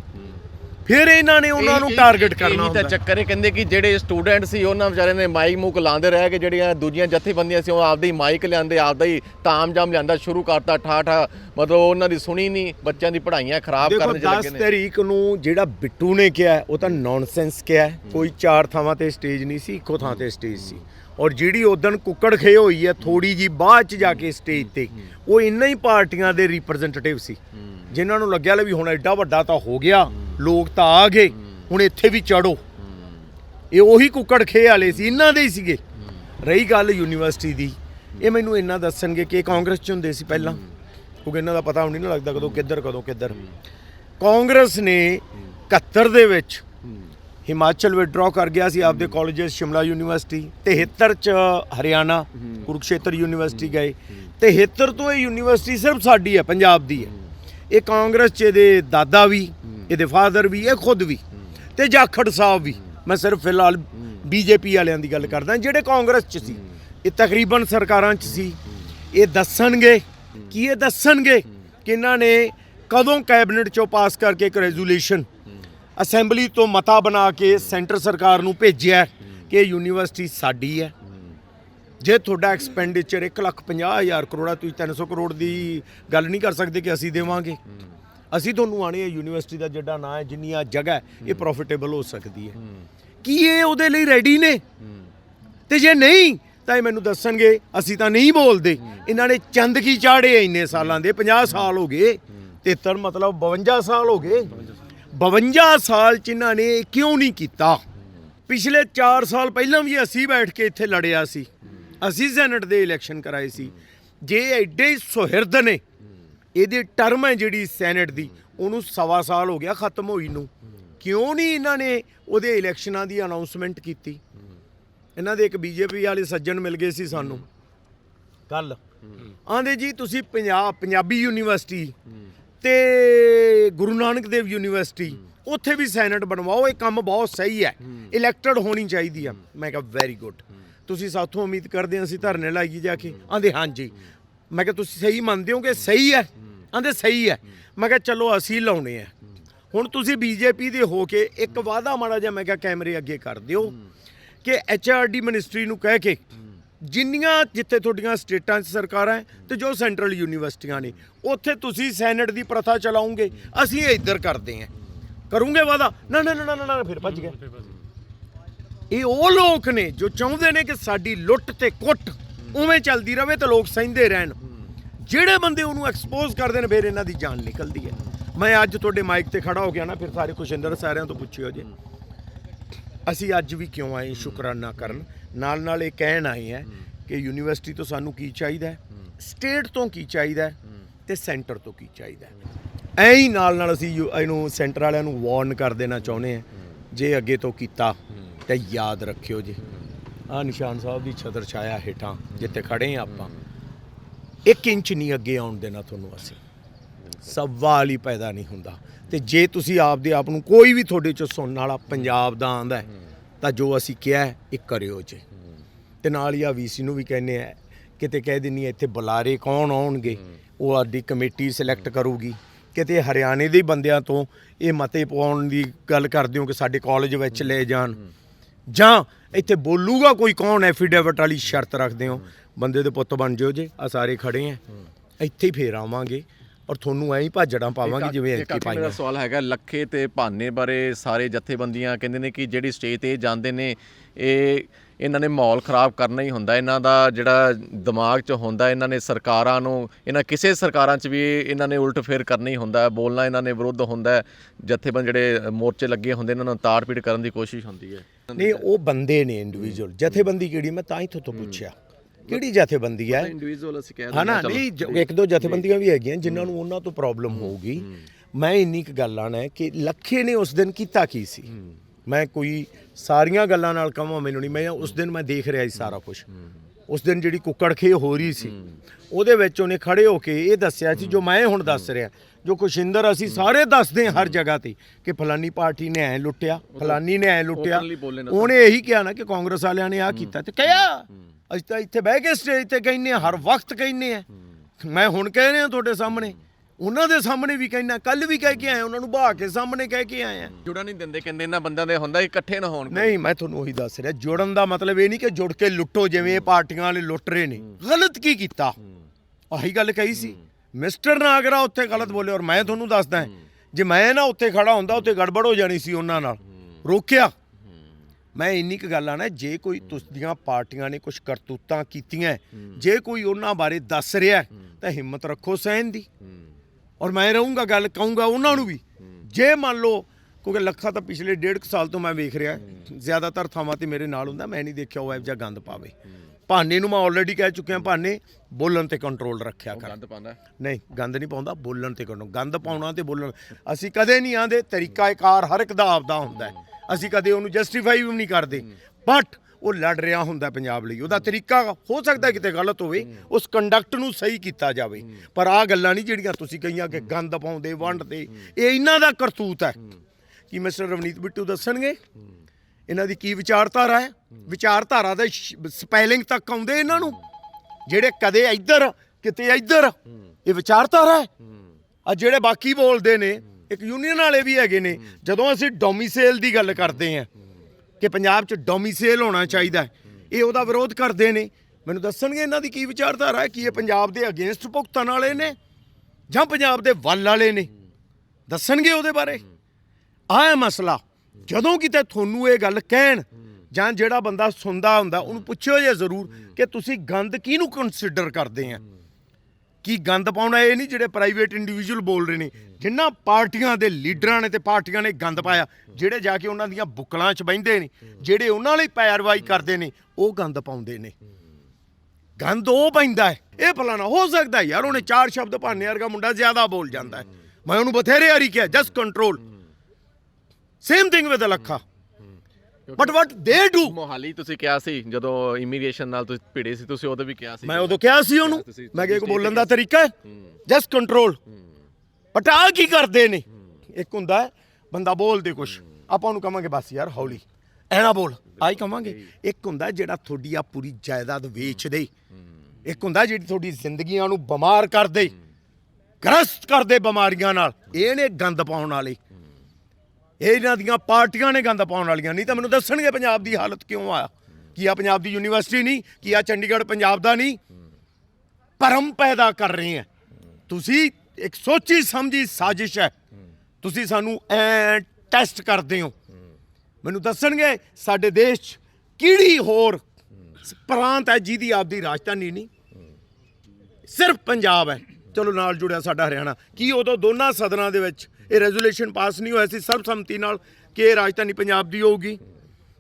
ਫਿਰ ਇਹਨਾਂ ਨੇ ਉਹਨਾਂ ਨੂੰ ਟਾਰਗੇਟ ਇਹੀ ਕਰਨਾ ਤਾਂ ਹੁੰਦਾ। ਚੱਕਰ ਇਹ ਕਹਿੰਦੇ ਕਿ ਜਿਹੜੇ ਸਟੂਡੈਂਟ ਸੀ ਉਹਨਾਂ ਵਿਚਾਰੇ ਨੇ ਮਾਈਕ ਮੂਕ ਲਾਉਂਦੇ ਰਹਿ ਕੇ ਜਿਹੜੀਆਂ ਦੂਜੀਆਂ ਜਥੇਬੰਦੀਆਂ ਸੀ ਉਹ ਆਪਦੇ ਹੀ ਮਾਈਕ ਲਿਆਂਦੇ ਆਪਦਾ ਹੀ ਤਾਮਜਾਮ ਲਿਆਂਦਾ ਸ਼ੁਰੂ ਕਰਤਾ ਠਾਠਾ ਮਤਲਬ ਉਹਨਾਂ ਦੀ ਸੁਣੀ ਨਹੀਂ ਬੱਚਿਆਂ ਦੀ ਪੜ੍ਹਾਈਆਂ ਖਰਾਬ ਦੇਖੋ ਕਰਨ ਚ 10 ਲੱਗੇ ਨੇ। ਤਰੀਕ ਨੂੰ ਜਿਹੜਾ ਬਿੱਟੂ ਨੇ ਕਿਹਾ ਉਹ ਤਾਂ ਨੌਨਸੈਂਸ ਕਿਹਾ। ਕੋਈ ਚਾਰ ਥਾਵਾਂ ਤੇ ਸਟੇਜ ਨਹੀਂ ਸੀ ਇੱਕੋ ਥਾਂ ਤੇ ਸਟੇਜ ਸੀ। ਔਰ ਜਿਹੜੀ ਉਦਣ ਕੁੱਕੜ ਖੇ ਹੋਈ ਹੈ ਥੋੜੀ ਜੀ ਬਾਅਦ ਚ ਜਾ ਕੇ ਸਟੇਜ ਤੇ ਉਹ ਇੰਨਾ ਹੀ ਪਾਰਟੀਆਂ ਦੇ ਰਿਪਰੈਜ਼ੈਂਟੇਟਿਵ ਸੀ ਜਿਨ੍ਹਾਂ ਨੂੰ ਲੱਗਿਆ ਲੈ ਵੀ ਹੁਣ ਐਡਾ ਵੱਡਾ ਤਾਂ ਹੋ ਗਿਆ। ਲੋਕ ਤਾਂ ਆ ਗਏ। ਹੁਣ ਇੱਥੇ ਵੀ ਚੜੋ ਇਹ ਉਹੀ ਕੁੱਕੜ ਖੇ ਵਾਲੇ ਸੀ, ਇਹਨਾਂ ਦੇ ਹੀ ਸੀਗੇ। ਰਹੀ ਗੱਲ ਯੂਨੀਵਰਸਿਟੀ ਦੀ। ਇਹ ਮੈਨੂੰ ਇੰਨਾ ਦੱਸਣਗੇ ਕਿ ਇਹ ਕਾਂਗਰਸ ਚ ਹੁੰਦੇ ਸੀ ਪਹਿਲਾਂ। ਕਿਉਂਕਿ ਇਹਨਾਂ ਦਾ ਪਤਾ ਹੁਣ ਨਹੀਂ ਨਾ ਲੱਗਦਾ ਕਦੋਂ ਕਿੱਧਰ ਕਦੋਂ ਕਿੱਧਰ। ਕਾਂਗਰਸ ਨੇ 71 ਦੇ ਵਿੱਚ ਹਿਮਾਚਲ ਵਿਡਰਾ ਕਰ ਗਿਆ ਸੀ ਆਪਦੇ ਕਾਲਜਸ ਸ਼ਿਮਲਾ ਯੂਨੀਵਰਸਿਟੀ 73 ਚ ਹਰਿਆਣਾ, ਕੁਰੂਕਸ਼ੇਤਰ ਯੂਨੀਵਰਸਿਟੀ ਗਏ। 73 ਤੋਂ ਇਹ ਯੂਨੀਵਰਸਿਟੀ ਸਿਰਫ ਸਾਡੀ ਹੈ, ਪੰਜਾਬ ਦੀ ਹੈ। ਇਹ ਕਾਂਗਰਸ ਚ ਇਹਦੇ ਦਾਦਾ ਵੀ ਇਹਦੇ ਫਾਦਰ ਵੀ ਇਹ ਖੁਦ ਵੀ ਤੇ ਜਾਖੜ ਸਾਹਿਬ ਵੀ। ਮੈਂ ਸਿਰਫ ਫਿਲਹਾਲ ਬੀਜੇਪੀ ਵਾਲਿਆਂ ਦੀ ਗੱਲ ਕਰਦਾ ਜਿਹੜੇ ਕਾਂਗਰਸ ਚ ਸੀ। ਇਹ ਤਕਰੀਬਨ ਸਰਕਾਰਾਂ ਚ ਸੀ। ਇਹ ਦੱਸਣਗੇ ਕੀ ਇਹ ਦੱਸਣਗੇ ਕਿ ਇਹਨਾਂ ਨੇ ਕਦੋਂ ਕੈਬਨਿਟ ਚੋਂ ਪਾਸ ਕਰਕੇ ਇੱਕ ਰੈਜ਼ੋਲੂਸ਼ਨ ਅਸੈਂਬਲੀ ਤੋਂ ਮਤਾ ਬਣਾ ਕੇ ਸੈਂਟਰ ਸਰਕਾਰ ਨੂੰ ਭੇਜਿਆ ਕਿ ਯੂਨੀਵਰਸਿਟੀ ਸਾਡੀ ਹੈ। ਜੇ ਤੁਹਾਡਾ ਐਕਸਪੈਂਡੀਚਰ 150000 ਕਰੋੜ ਹੈ ਤੁਸੀਂ 300 ਕਰੋੜ ਦੀ ਗੱਲ ਨਹੀਂ ਕਰ ਸਕਦੇ ਕਿ ਅਸੀਂ ਦੇਵਾਂਗੇ। ਅਸੀਂ ਤੁਹਾਨੂੰ ਆਣੇ ਯੂਨੀਵਰਸਿਟੀ ਦਾ ਜਿਹੜਾ ਨਾਂ ਹੈ ਜਿੰਨੀਆਂ ਜਗ੍ਹਾ ਹੈ, ਇਹ ਪ੍ਰੋਫਿਟੇਬਲ ਹੋ ਸਕਦੀ ਹੈ। ਕੀ ਇਹ ਉਹਦੇ ਲਈ ਰੈਡੀ ਨੇ? ਤੇ ਜੇ ਨਹੀਂ ਤਾਂ ਇਹ ਮੈਨੂੰ ਦੱਸਣਗੇ ਅਸੀਂ ਤਾਂ ਨਹੀਂ ਬੋਲਦੇ। ਇਹਨਾਂ ਨੇ ਚੰਦ ਕੀ ਚਾੜੇ ਇੰਨੇ ਸਾਲਾਂ ਦੇ 50 ਸਾਲ ਹੋ ਗਏ। 73 ਮਤਲਬ 52 ਸਾਲ ਹੋ ਗਏ। 52 ਸਾਲ। ਚ ਇਹਨਾਂ ਨੇ ਕਿਉਂ ਨਹੀਂ ਕੀਤਾ? ਪਿਛਲੇ 4 ਸਾਲ ਪਹਿਲਾਂ ਵੀ ਅਸੀਂ ਬੈਠ ਕੇ ਇੱਥੇ ਲੜਿਆ ਸੀ। ਅਸੀਂ ਸੈਨੇਟ ਦੇ ਇਲੈਕਸ਼ਨ ਕਰਾਏ ਸੀ। ਜੇ ਐਡੇ ਸੁਹਿਰਦ ਨੇ ਇਹਦੀ ਟਰਮ ਹੈ ਜਿਹੜੀ ਸੈਨੇਟ ਦੀ ਉਹਨੂੰ ਸਵਾ ਸਾਲ ਹੋ ਗਿਆ ਖਤਮ ਹੋਈ ਨੂੰ। ਕਿਉਂ ਨਹੀਂ ਇਹਨਾਂ ਨੇ ਉਹਦੇ ਇਲੈਕਸ਼ਨਾਂ ਦੀ ਅਨਾਉਂਸਮੈਂਟ ਕੀਤੀ? ਇਹਨਾਂ ਦੇ ਇੱਕ ਬੀਜੇਪੀ ਵਾਲੇ ਸੱਜਣ ਮਿਲ ਗਏ ਸੀ ਸਾਨੂੰ। ਕੱਲ ਆਂਦੇ ਜੀ ਤੁਸੀਂ ਪੰਜਾਬ ਪੰਜਾਬੀ ਯੂਨੀਵਰਸਿਟੀ ਤੇ ਗੁਰੂ ਨਾਨਕ ਦੇਵ ਯੂਨੀਵਰਸਿਟੀ ਉੱਥੇ ਵੀ ਸੈਨੇਟ ਬਣਵਾਓ ਇਹ ਕੰਮ ਬਹੁਤ ਸਹੀ ਹੈ। ਇਲੈਕਟਡ ਹੋਣੀ ਚਾਹੀਦੀ ਆ। ਮੈਂ ਕਿਹਾ ਵੈਰੀ ਗੁੱਡ ਤੁਸੀਂ ਸਾਥੋਂ ਉਮੀਦ ਕਰਦੇ ਹਾਂ ਅਸੀਂ ਧਰਨੇ ਲਾਈਏ ਜਾ ਕੇ। ਆਂਦੇ ਹਾਂਜੀ। ਮੈਂ ਕਿਹਾ ਤੁਸੀਂ ਸਹੀ ਮੰਨਦੇ ਹੋ ਕਿ ਸਹੀ ਹੈ? ਆਂਦੇ ਸਹੀ ਹੈ। ਮੈਂ ਕਿਹਾ ਚਲੋ ਅਸੀਂ ਲਾਉਣੇ ਆ। ਹੁਣ ਤੁਸੀਂ ਬੀਜੇਪੀ ਦੇ ਹੋ ਕੇ ਇੱਕ ਵਾਅਦਾ ਮਾੜਾ ਜਿਹਾ ਮੈਂ ਕਿਹਾ ਕੈਮਰੇ ਅੱਗੇ ਕਰ ਦਿਓ ਕਿ ਐਚਆਰਡੀ ਮਿਨਿਸਟਰੀ ਨੂੰ ਕਹਿ ਕੇ ਜਿੰਨੀਆਂ ਜਿੱਥੇ ਤੁਹਾਡੀਆਂ ਸਟੇਟਾਂ 'ਚ ਸਰਕਾਰਾਂ ਹੈ ਤੇ ਜੋ ਸੈਂਟਰਲ ਯੂਨੀਵਰਸਿਟੀਆਂ ਨੇ ਉੱਥੇ ਤੁਸੀਂ ਸੈਨੇਟ ਦੀ ਪ੍ਰਥਾ ਚਲਾਉਂਗੇ ਅਸੀਂ ਇੱਧਰ ਕਰਦੇ ਹਾਂ। ਕਰੂੰਗੇ ਵਾਦਾ ਨਾ ਨਾ ਨਾ ਨਾ, ਨਾ ਨਾ ਫਿਰ ਭੱਜ ਗਏ। ਇਹ ਉਹ ਲੋਕ ਨੇ ਜੋ ਚਾਹੁੰਦੇ ਨੇ ਕਿ ਸਾਡੀ ਲੁੱਟ ਤੇ ਕੁੱਟ ਉਵੇਂ ਚੱਲਦੀ ਰਹੇ ਤੇ ਲੋਕ ਸਹਿੰਦੇ ਰਹਿਣ। ਜਿਹੜੇ ਬੰਦੇ ਉਹਨੂੰ ਐਕਸਪੋਜ਼ ਕਰਦੇ ਨੇ, ਫਿਰ ਇਹਨਾਂ ਦੀ ਜਾਨ ਨਿਕਲਦੀ ਹੈ। ਮੈਂ ਅੱਜ ਤੁਹਾਡੇ ਮਾਈਕ ਤੇ ਖੜਾ ਹੋ ਗਿਆ ਨਾ, ਫਿਰ ਸਾਰੇ ਖੁਸ਼ਿੰਦਰ ਸਾਰਿਆਂ ਤੋਂ ਪੁੱਛਿਓ ਜੇ। ਅਸੀਂ ਅੱਜ ਵੀ ਕਿਉਂ ਆਏ ਸ਼ੁਕਰਾਨਾ ਕਰਨ? ਨਾਲ ਨਾਲ ਇਹ ਕਹਿਣ ਆਏ ਹੈ ਕਿ ਯੂਨੀਵਰਸਿਟੀ ਤੋਂ ਸਾਨੂੰ ਕੀ ਚਾਹੀਦਾ ਹੈ? ਸਟੇਟ ਤੋਂ ਕੀ ਚਾਹੀਦਾ ਹੈ? ਤੇ ਸੈਂਟਰ ਤੋਂ ਕੀ ਚਾਹੀਦਾ ਹੈ? ਐਂ ਹੀ ਨਾਲ ਨਾਲ ਅਸੀਂ ਯੂ- ਇਹਨੂੰ ਸੈਂਟਰ ਵਾਲਿਆਂ ਨੂੰ ਵਾਰਨ ਕਰ ਦੇਣਾ ਚਾਹੁੰਦੇ ਹਾਂ, ਜੇ ਅੱਗੇ ਤੋਂ ਕੀਤਾ। ਤੇ ਯਾਦ ਰੱਖਿਓ ਜੀ। ਆ ਨਿਸ਼ਾਨ ਸਾਹਿਬ ਦੀ ਛਤਰ ਛਾਇਆ ਹੇਠਾਂ ਜਿੱਥੇ ਖੜੇ ਆ ਆਪਾਂ। 1 ਇੰਚ ਨਹੀਂ ਅੱਗੇ ਆਉਣ ਦੇਣਾ ਤੁਹਾਨੂੰ ਅਸੀਂ। ਸਵਾਲ ਹੀ ਪੈਦਾ ਨਹੀਂ ਹੁੰਦਾ। ਤੇ ਜੇ ਤੁਸੀਂ ਆਪਦੇ ਆਪ ਨੂੰ ਕੋਈ ਵੀ ਤੁਹਾਡੇ ਚੋਂ ਸੁਣਨ ਵਾਲਾ ਪੰਜਾਬ ਦਾ ਆਂਦਾ ਤਾਂ ਜੋ ਅਸੀਂ ਕਿਹਾ ਇਹ ਕਰਿਓ ਜੇ। ਤੇ ਨਾਲ ਹੀ ਆ ਵੀਸੀ ਨੂੰ ਵੀ ਕਹਿੰਨੇ ਆ, ਕਿਤੇ ਕਹਿ ਦਿੰਨੀ ਆ, ਇੱਥੇ ਬੁਲਾਰੇ ਕੌਣ ਆਉਣਗੇ? ਉਹ ਆਦੀ ਕਮੇਟੀ ਸਿਲੈਕਟ ਕਰੂਗੀ। ਕਿਤੇ ਹਰਿਆਣੇ ਦੇ ਬੰਦਿਆਂ ਤੋਂ ਇਹ ਮਤੇ ਪਾਉਣ ਦੀ ਗੱਲ ਕਰਦੇ ਹੋ ਕਿ ਸਾਡੇ ਕਾਲਜ ਵਿੱਚ ਲੈ ਜਾਣ। ਜਾਂ ਇੱਥੇ ਬੋਲੂਗਾ ਕੋਈ ਕੌਣ ਐਫੀਡੇਵਿਟ ਵਾਲੀ ਸ਼ਰਤ ਰੱਖਦੇ ਹੋ। ਬੰਦੇ ਦੇ ਪੁੱਤ ਬਣ ਜਿਓ ਜੇ ਆ ਸਾਰੇ ਖੜੇ ਆ ਇੱਥੇ ਹੀ ਫੇਰ ਆਵਾਂਗੇ ਔਰ ਤੁਹਾਨੂੰ ਐਂ ਹੀ ਭਾਜੜਾਂ ਪਾਵਾਂਗੇ ਜਿਵੇਂ ਐਂਕੀ ਆਖਰੀ ਮੇਰਾ ਪਾਈਆਂ। ਸਵਾਲ ਹੈਗਾ ਲੱਖੇ ਤੇ ਭਾਨੇ ਬਾਰੇ ਸਾਰੇ ਜਥੇਬੰਦੀਆਂ ਕਹਿੰਦੇ ਨੇ ਕਿ ਜਿਹੜੀ ਸਟੇਜ ਤੇ ਜਾਂਦੇ ਨੇ ਇਹ ਇਹਨਾਂ ਨੇ ਮਾਹੌਲ ਖਰਾਬ ਕਰਨਾ ਹੀ ਹੁੰਦਾ ਇਹਨਾਂ ਦਾ ਜਿਹੜਾ ਦਿਮਾਗ 'ਚ ਹੁੰਦਾ ਇਹਨਾਂ ਨੇ ਸਰਕਾਰਾਂ ਨੂੰ ਇਹਨਾਂ ਕਿਸੇ ਸਰਕਾਰਾਂ 'ਚ ਵੀ ਇਹਨਾਂ ਨੇ ਉਲਟ ਫੇਰ ਕਰਨਾ ਹੀ ਹੁੰਦਾ ਹੈ, ਬੋਲਣਾ ਇਹਨਾਂ ਨੇ ਵਿਰੁੱਧ ਹੁੰਦਾ ਹੈ। ਜਥੇਬੰਦ ਜਿਹੜੇ ਮੋਰਚੇ ਲੱਗੇ ਹੁੰਦੇ ਇਹਨਾਂ ਨੂੰ ਤਾੜ-ਪੀੜ ਕਰਨ ਦੀ ਕੋਸ਼ਿਸ਼ ਹੁੰਦੀ ਹੈ। ਨਹੀਂ ਉਹ ਬੰਦੇ ਨੇ ਇੰਡੀਵਿਜੂਅਲ ਜਥੇਬੰਦੀ ਕਿਹੜੀ ਮੈਂ ਤਾਂ ਹੀ ਤੁਹਾਡੇ ਤੋਂ ਪੁੱਛਿਆ। ਕਿਹੜੀ ਜਥੇਬੰਦੀ ਹੈ? ਇੰਡੀਵਿਜੂਅਲ ਅਸੀਂ ਕਹਿ ਹਨਾ ਨਹੀਂ ਜ- ਇੱਕ ਦੋ ਜਥੇਬੰਦੀਆਂ ਵੀ ਹੈਗੀਆਂ ਜਿਨ੍ਹਾਂ ਨੂੰ ਉਹਨਾਂ ਤੋਂ ਪ੍ਰੋਬਲਮ ਹੋਊਗੀ। ਮੈਂ ਇੰਨੀ ਕੁ ਗੱਲ ਆਣਾ ਹੈ ਕਿ ਲੱਖੇ ਨੇ ਉਸ ਦਿਨ ਕੀਤਾ ਕੀ ਸੀ? ਮੈਂ ਕੋਈ ਸਾਰੀਆਂ ਗੱਲਾਂ ਨਾਲ ਕਹਾਂ ਮੈਨੂੰ ਨਹੀਂ। ਮੈਂ ਉਸ ਦਿਨ ਮੈਂ ਦੇਖ ਰਿਹਾ ਸੀ ਸਾਰਾ ਕੁਝ ਉਸ ਦਿਨ ਜਿਹੜੀ ਕੁੱਕੜ ਖੇ ਹੋ ਰਹੀ ਸੀ ਉਹਦੇ ਵਿੱਚ ਉਹਨੇ ਖੜੇ ਹੋ ਕੇ ਇਹ ਦੱਸਿਆ ਸੀ ਜੋ ਮੈਂ ਹੁਣ ਦੱਸ ਰਿਹਾ ਜੋ ਕੁਸ਼ਿੰਦਰ ਅਸੀਂ ਸਾਰੇ ਦੱਸਦੇ ਹਾਂ ਹਰ ਜਗ੍ਹਾ ਤੇ ਕਿ ਫਲਾਨੀ ਪਾਰਟੀ ਨੇ ਐ ਲੁੱਟਿਆ ਫਲਾਨੀ ਨੇ ਐ ਲੁੱਟਿਆ। ਉਹਨੇ ਇਹੀ ਕਿਹਾ ਨਾ ਕਿ ਕਾਂਗਰਸ ਵਾਲਿਆਂ ਨੇ ਆ ਕੀਤਾ ਤੇ ਕਿਹਾ ਅਸੀਂ ਤਾਂ ਇੱਥੇ ਬਹਿ ਕੇ ਸਟੇਜ ਤੇ ਕਹਿੰਨੇ ਹਰ ਵਕਤ ਕਹਿੰਨੇ ਆ ਮੈਂ ਹੁਣ ਕਹਿ ਰਿਹਾ ਤੁਹਾਡੇ ਸਾਹਮਣੇ ਉਹਨਾਂ ਦੇ ਸਾਹਮਣੇ ਵੀ ਕਹਿਣਾ ਕੱਲ ਵੀ ਕਹਿ ਕੇ ਆਏ ਉਹਨਾਂ ਨੂੰ ਬਹਾ ਕੇ ਸਾਹਮਣੇ ਕਹਿ ਕੇ ਆਏ ਆ ਜੁੜਾ ਨਹੀਂ ਦਿੰਦੇ ਕਹਿੰਦੇ ਇਹਨਾਂ ਬੰਦਿਆਂ ਦੇ ਹੁੰਦਾ ਇਕੱਠੇ ਨਾ ਹੋਣ ਨਹੀਂ ਮੈਂ ਤੁਹਾਨੂੰ ਉਹੀ ਦੱਸ ਰਿਹਾ ਜੁੜਨ ਦਾ ਮਤਲਬ ਇਹ ਨਹੀਂ ਕਿ ਜੁੜ ਕੇ ਲੁੱਟੋ ਜਿਵੇਂ ਇਹ ਪਾਰਟੀਆਂ ਵਾਲੇ ਲੁੱਟ ਰਹੇ ਨੇ। ਗਲਤ ਕੀ ਕੀਤਾ? ਆਹੀ ਗੱਲ ਕਹੀ ਸੀ। ਮਿਸਟਰ ਨਾਗਰਾ ਉੱਥੇ ਗਲਤ ਬੋਲੇ ਔਰ ਮੈਂ ਤੁਹਾਨੂੰ ਦੱਸਦਾ ਜੇ ਮੈਂ ਨਾ ਉੱਥੇ ਖੜਾ ਹੁੰਦਾ ਉੱਥੇ ਗੜਬੜ ਹੋ ਜਾਣੀ ਸੀ ਉਹਨਾਂ ਨਾਲ। ਰੋਕਿਆ। ਮੈਂ ਇੰਨੀ ਕੁ ਗੱਲ ਆ ਨਾ ਜੇ ਕੋਈ ਤੁਸਦੀਆਂ ਪਾਰਟੀਆਂ ਨੇ ਕੁਝ ਕਰਤੂਤਾਂ ਕੀਤੀਆਂ ਜੇ ਕੋਈ ਉਹਨਾਂ ਬਾਰੇ ਦੱਸ ਰਿਹਾ ਤਾਂ ਹਿੰਮਤ ਰੱਖੋ ਸਹਿਣ ਦੀ। ਔਰ ਮੈਂ ਰਹੂੰਗਾ ਗੱਲ ਕਹੂੰਗਾ ਉਹਨਾਂ ਨੂੰ ਵੀ। ਜੇ ਮੰਨ ਲਓ ਕਿਉਂਕਿ ਲੱਖਾ ਤਾਂ ਪਿਛਲੇ ਡੇਢ ਕੁ ਸਾਲ ਤੋਂ ਮੈਂ ਵੇਖ ਰਿਹਾ ਜ਼ਿਆਦਾਤਰ ਥਾਵਾਂ ਤੇ ਮੇਰੇ ਨਾਲ ਹੁੰਦਾ ਮੈਂ ਨਹੀਂ ਦੇਖਿਆ ਉਹ ਇਹੋ ਜਿਹਾ ਗੰਦ ਪਾਵੇ। ਭਾਨੇ ਨੂੰ ਮੈਂ ਆਲਰੇਡੀ ਕਹਿ ਚੁੱਕਿਆ ਭਾਨੇ ਬੋਲਣ ਤੇ ਕੰਟਰੋਲ ਰੱਖਿਆ ਕਰ। ਗੰਦ ਪਾਉਂਦਾ? ਨਹੀਂ ਗੰਦ ਨਹੀਂ ਪਾਉਂਦਾ ਬੋਲਣ ਤੇ ਕੰਟਰੋਲ ਗੰਦ ਪਾਉਣਾ ਤੇ ਬੋਲਣ। ਅਸੀਂ ਕਦੇ ਨਹੀਂ ਆਂਦੇ ਤਰੀਕਾਕਾਰ ਹਰ ਇੱਕ ਦਾ ਆਪਦਾ ਹੁੰਦਾ। ਅਸੀਂ ਕਦੇ ਉਹਨੂੰ ਜਸਟੀਫਾਈ ਵੀ ਨਹੀਂ ਕਰਦੇ। ਬਟ ਉਹ ਲੜ ਰਿਹਾ ਹੁੰਦਾ ਪੰਜਾਬ ਲਈ। ਉਹਦਾ ਤਰੀਕਾ ਹੋ ਸਕਦਾ ਕਿਤੇ ਗਲਤ ਹੋਵੇ, ਉਸ ਕੰਡਕਟ ਨੂੰ ਸਹੀ ਕੀਤਾ ਜਾਵੇ। ਪਰ ਆਹ ਗੱਲਾਂ ਨਹੀਂ ਜਿਹੜੀਆਂ ਤੁਸੀਂ ਕਹੀਆਂ ਕਿ ਗੰਦ ਪਾਉਂਦੇ ਵੰਡਦੇ ਇਹ ਇਹਨਾਂ ਦਾ ਕਰਤੂਤ ਹੈ ਕੀ ਮਿਸਟਰ ਰਵਨੀਤ ਬਿੱਟੂ ਦੱਸਣਗੇ। ਇਹਨਾਂ ਦੀ ਕੀ ਵਿਚਾਰਧਾਰਾ ਹੈ? ਵਿਚਾਰਧਾਰਾ ਦੇ ਸਪੈਲਿੰਗ ਤੱਕ ਆਉਂਦੇ ਇਹਨਾਂ ਨੂੰ। ਜਿਹੜੇ ਕਦੇ ਇੱਧਰ, ਕਿਤੇ ਇੱਧਰ। ਇਹ ਵਿਚਾਰਧਾਰਾ ਹੈ। ਆ ਜਿਹੜੇ ਬਾਕੀ ਬੋਲਦੇ ਨੇ, ਇੱਕ ਯੂਨੀਅਨ ਵਾਲੇ ਵੀ ਹੈਗੇ ਨੇ। ਜਦੋਂ ਅਸੀਂ ਡੋਮਿਸਾਈਲ ਦੀ ਗੱਲ ਕਰਦੇ ਹਾਂ ਕਿ ਪੰਜਾਬ 'ਚ ਡੋਮਿਸਾਈਲ ਹੋਣਾ ਚਾਹੀਦਾ ਇਹ ਉਹਦਾ ਵਿਰੋਧ ਕਰਦੇ ਨੇ। ਮੈਨੂੰ ਦੱਸਣਗੇ ਇਹਨਾਂ ਦੀ ਕੀ ਵਿਚਾਰਧਾਰਾ ਹੈ, ਕੀ ਇਹ ਪੰਜਾਬ ਦੇ ਅਗੇਂਸਟ ਭੁਗਤਣ ਵਾਲੇ ਨੇ ਜਾਂ ਪੰਜਾਬ ਦੇ ਵੱਲ ਵਾਲੇ ਨੇ। ਦੱਸਣਗੇ ਉਹਦੇ ਬਾਰੇ। ਆਹ ਮਸਲਾ। ਜਦੋਂ ਕਿਤੇ ਤੁਹਾਨੂੰ ਇਹ ਗੱਲ ਕਹਿਣ ਜਾਂ ਜਿਹੜਾ ਬੰਦਾ ਸੁਣਦਾ ਹੁੰਦਾ, ਉਹਨੂੰ ਪੁੱਛਿਓ ਜੇ ਜ਼ਰੂਰ ਕਿ ਤੁਸੀਂ ਗੰਦ ਕਿਹਨੂੰ ਕੰਸੀਡਰ ਕਰਦੇ ਆ? ਕੀ ਗੰਦ ਪਾਉਣਾ ਇਹ ਨਹੀਂ ਜਿਹੜੇ ਪ੍ਰਾਈਵੇਟ ਇੰਡੀਵਿਜੂਅਲ ਬੋਲ ਰਹੇ ਨੇ। ਜਿਨ੍ਹਾਂ ਪਾਰਟੀਆਂ ਦੇ ਲੀਡਰਾਂ ਨੇ ਤੇ ਪਾਰਟੀਆਂ ਨੇ ਗੰਦ ਪਾਇਆ ਜਿਹੜੇ ਜਾ ਕੇ ਉਹਨਾਂ ਦੀਆਂ ਬੁੱਕਲਾਂ 'ਚ ਬਹਿੰਦੇ ਨੇ ਜਿਹੜੇ ਉਹਨਾਂ ਲਈ ਪੈਰਵਾਈ ਕਰਦੇ ਨੇ ਉਹ ਗੰਦ ਪਾਉਂਦੇ ਨੇ। ਗੰਦ ਉਹ ਪੈਂਦਾ ਹੈ। ਇਹ ਫਲਾਣਾ ਹੋ ਸਕਦਾ ਯਾਰ ਉਹਨੇ ਚਾਰ ਸ਼ਬਦ ਭਾਨੇ ਵਰਗਾ ਮੁੰਡਾ ਜ਼ਿਆਦਾ ਬੋਲ ਜਾਂਦਾ ਹੈ। ਮੈਂ ਉਹਨੂੰ ਬਥੇਰੇ ਵਾਰੀ ਕਿਹਾ just control same thing with Lakha but what they do Mohali ਤੁਸੀਂ ਕਿਹਾ ਸੀ ਜਦੋਂ ਇਮੀਗ੍ਰੇਸ਼ਨ ਨਾਲ ਤੁਸੀਂ ਭਿੜੇ ਸੀ ਤੁਸੀਂ ਉਦੋਂ ਵੀ ਕਿਹਾ ਸੀ। ਮੈਂ ਉਦੋਂ ਕਿਹਾ ਸੀ ਉਹਨੂੰ। ਤੁਸੀਂ- ਮੈਂ ਕਿਹਾ ਇੱਕ ਬੋਲਣ ਦਾ ਤਰੀਕਾ ਹੈ? ਜਸਟ ਕੰਟਰੋਲ ਬਟ ਆ ਕੀ ਕਰਦੇ ਨੇ? ਇੱਕ ਹੁੰਦਾ ਹੈ, ਬੰਦਾ ਬੋਲਦੇ ਕੁਛ। ਆਪਾਂ ਉਹਨੂੰ ਕਵਾਂਗੇ ਬਸ ਯਾਰ ਹੌਲੀ। ਐਨਾ ਬੋਲ। ਆਈ ਕਵਾਂਗੇ ਇੱਕ ਹੁੰਦਾ ਜਿਹੜਾ ਤੁਹਾਡੀ ਆ ਪੂਰੀ ਜਾਇਦਾਦ ਵੇਚ ਦੇ। ਇੱਕ ਹੁੰਦਾ ਜਿਹੜੀ ਤੁਹਾਡੀ ਜ਼ਿੰਦਗੀਆਂ ਨੂੰ ਬਿਮਾਰ ਕਰ ਦੇ। ਗ੍ਰਸਤ ਕਰ ਦੇ ਬਿਮਾਰੀਆਂ ਨਾਲ। ਇਹ ਨੇ ਗੰਦ ਪਾਉਣ ਵਾਲੇ। ਇਹਨਾਂ ਦੀਆਂ ਪਾਰਟੀਆਂ ਨੇ ਗੰਦ ਪਾਉਣ ਵਾਲੀਆਂ, ਨਹੀਂ ਤਾਂ ਮੈਨੂੰ ਦੱਸਣਗੇ ਪੰਜਾਬ ਦੀ ਹਾਲਤ ਕਿਉਂ ਆ। ਕੀ ਆ ਪੰਜਾਬ ਦੀ ਯੂਨੀਵਰਸਿਟੀ ਨਹੀਂ, ਕੀ ਆ ਚੰਡੀਗੜ੍ਹ ਪੰਜਾਬ ਦਾ ਨਹੀਂ। ਭਰਮ ਪੈਦਾ ਕਰ ਰਹੇ ਆ। ਤੁਸੀਂ ਇੱਕ ਸੋਚੀ ਸਮਝੀ ਸਾਜ਼ਿਸ਼ ਹੈ। ਤੁਸੀਂ ਸਾਨੂੰ ਐ ਟੈਸਟ ਕਰਦੇ ਹੋ। ਮੈਨੂੰ ਦੱਸਣਗੇ ਸਾਡੇ ਦੇਸ਼ 'ਚ ਕਿਹੜੀ ਹੋਰ ਪ੍ਰਾਂਤ ਹੈ ਜਿਹਦੀ ਆਪਦੀ ਰਾਜਧਾਨੀ ਨਹੀਂ। ਸਿਰਫ ਪੰਜਾਬ ਹੈ। ਚਲੋ ਨਾਲ ਜੁੜਿਆ ਸਾਡਾ ਹਰਿਆਣਾ। ਕੀ ਉਦੋਂ ਦੋਨਾਂ ਸਦਨਾਂ ਦੇ ਵਿੱਚ ਇਹ ਰੈਜ਼ੋਲੂਸ਼ਨ ਪਾਸ ਨਹੀਂ ਹੋਇਆ ਸੀ। ਸਰਬਸੰਮਤੀ ਨਾਲ ਕਿ ਇਹ ਰਾਜਧਾਨੀ ਪੰਜਾਬ ਦੀ ਹੋਊਗੀ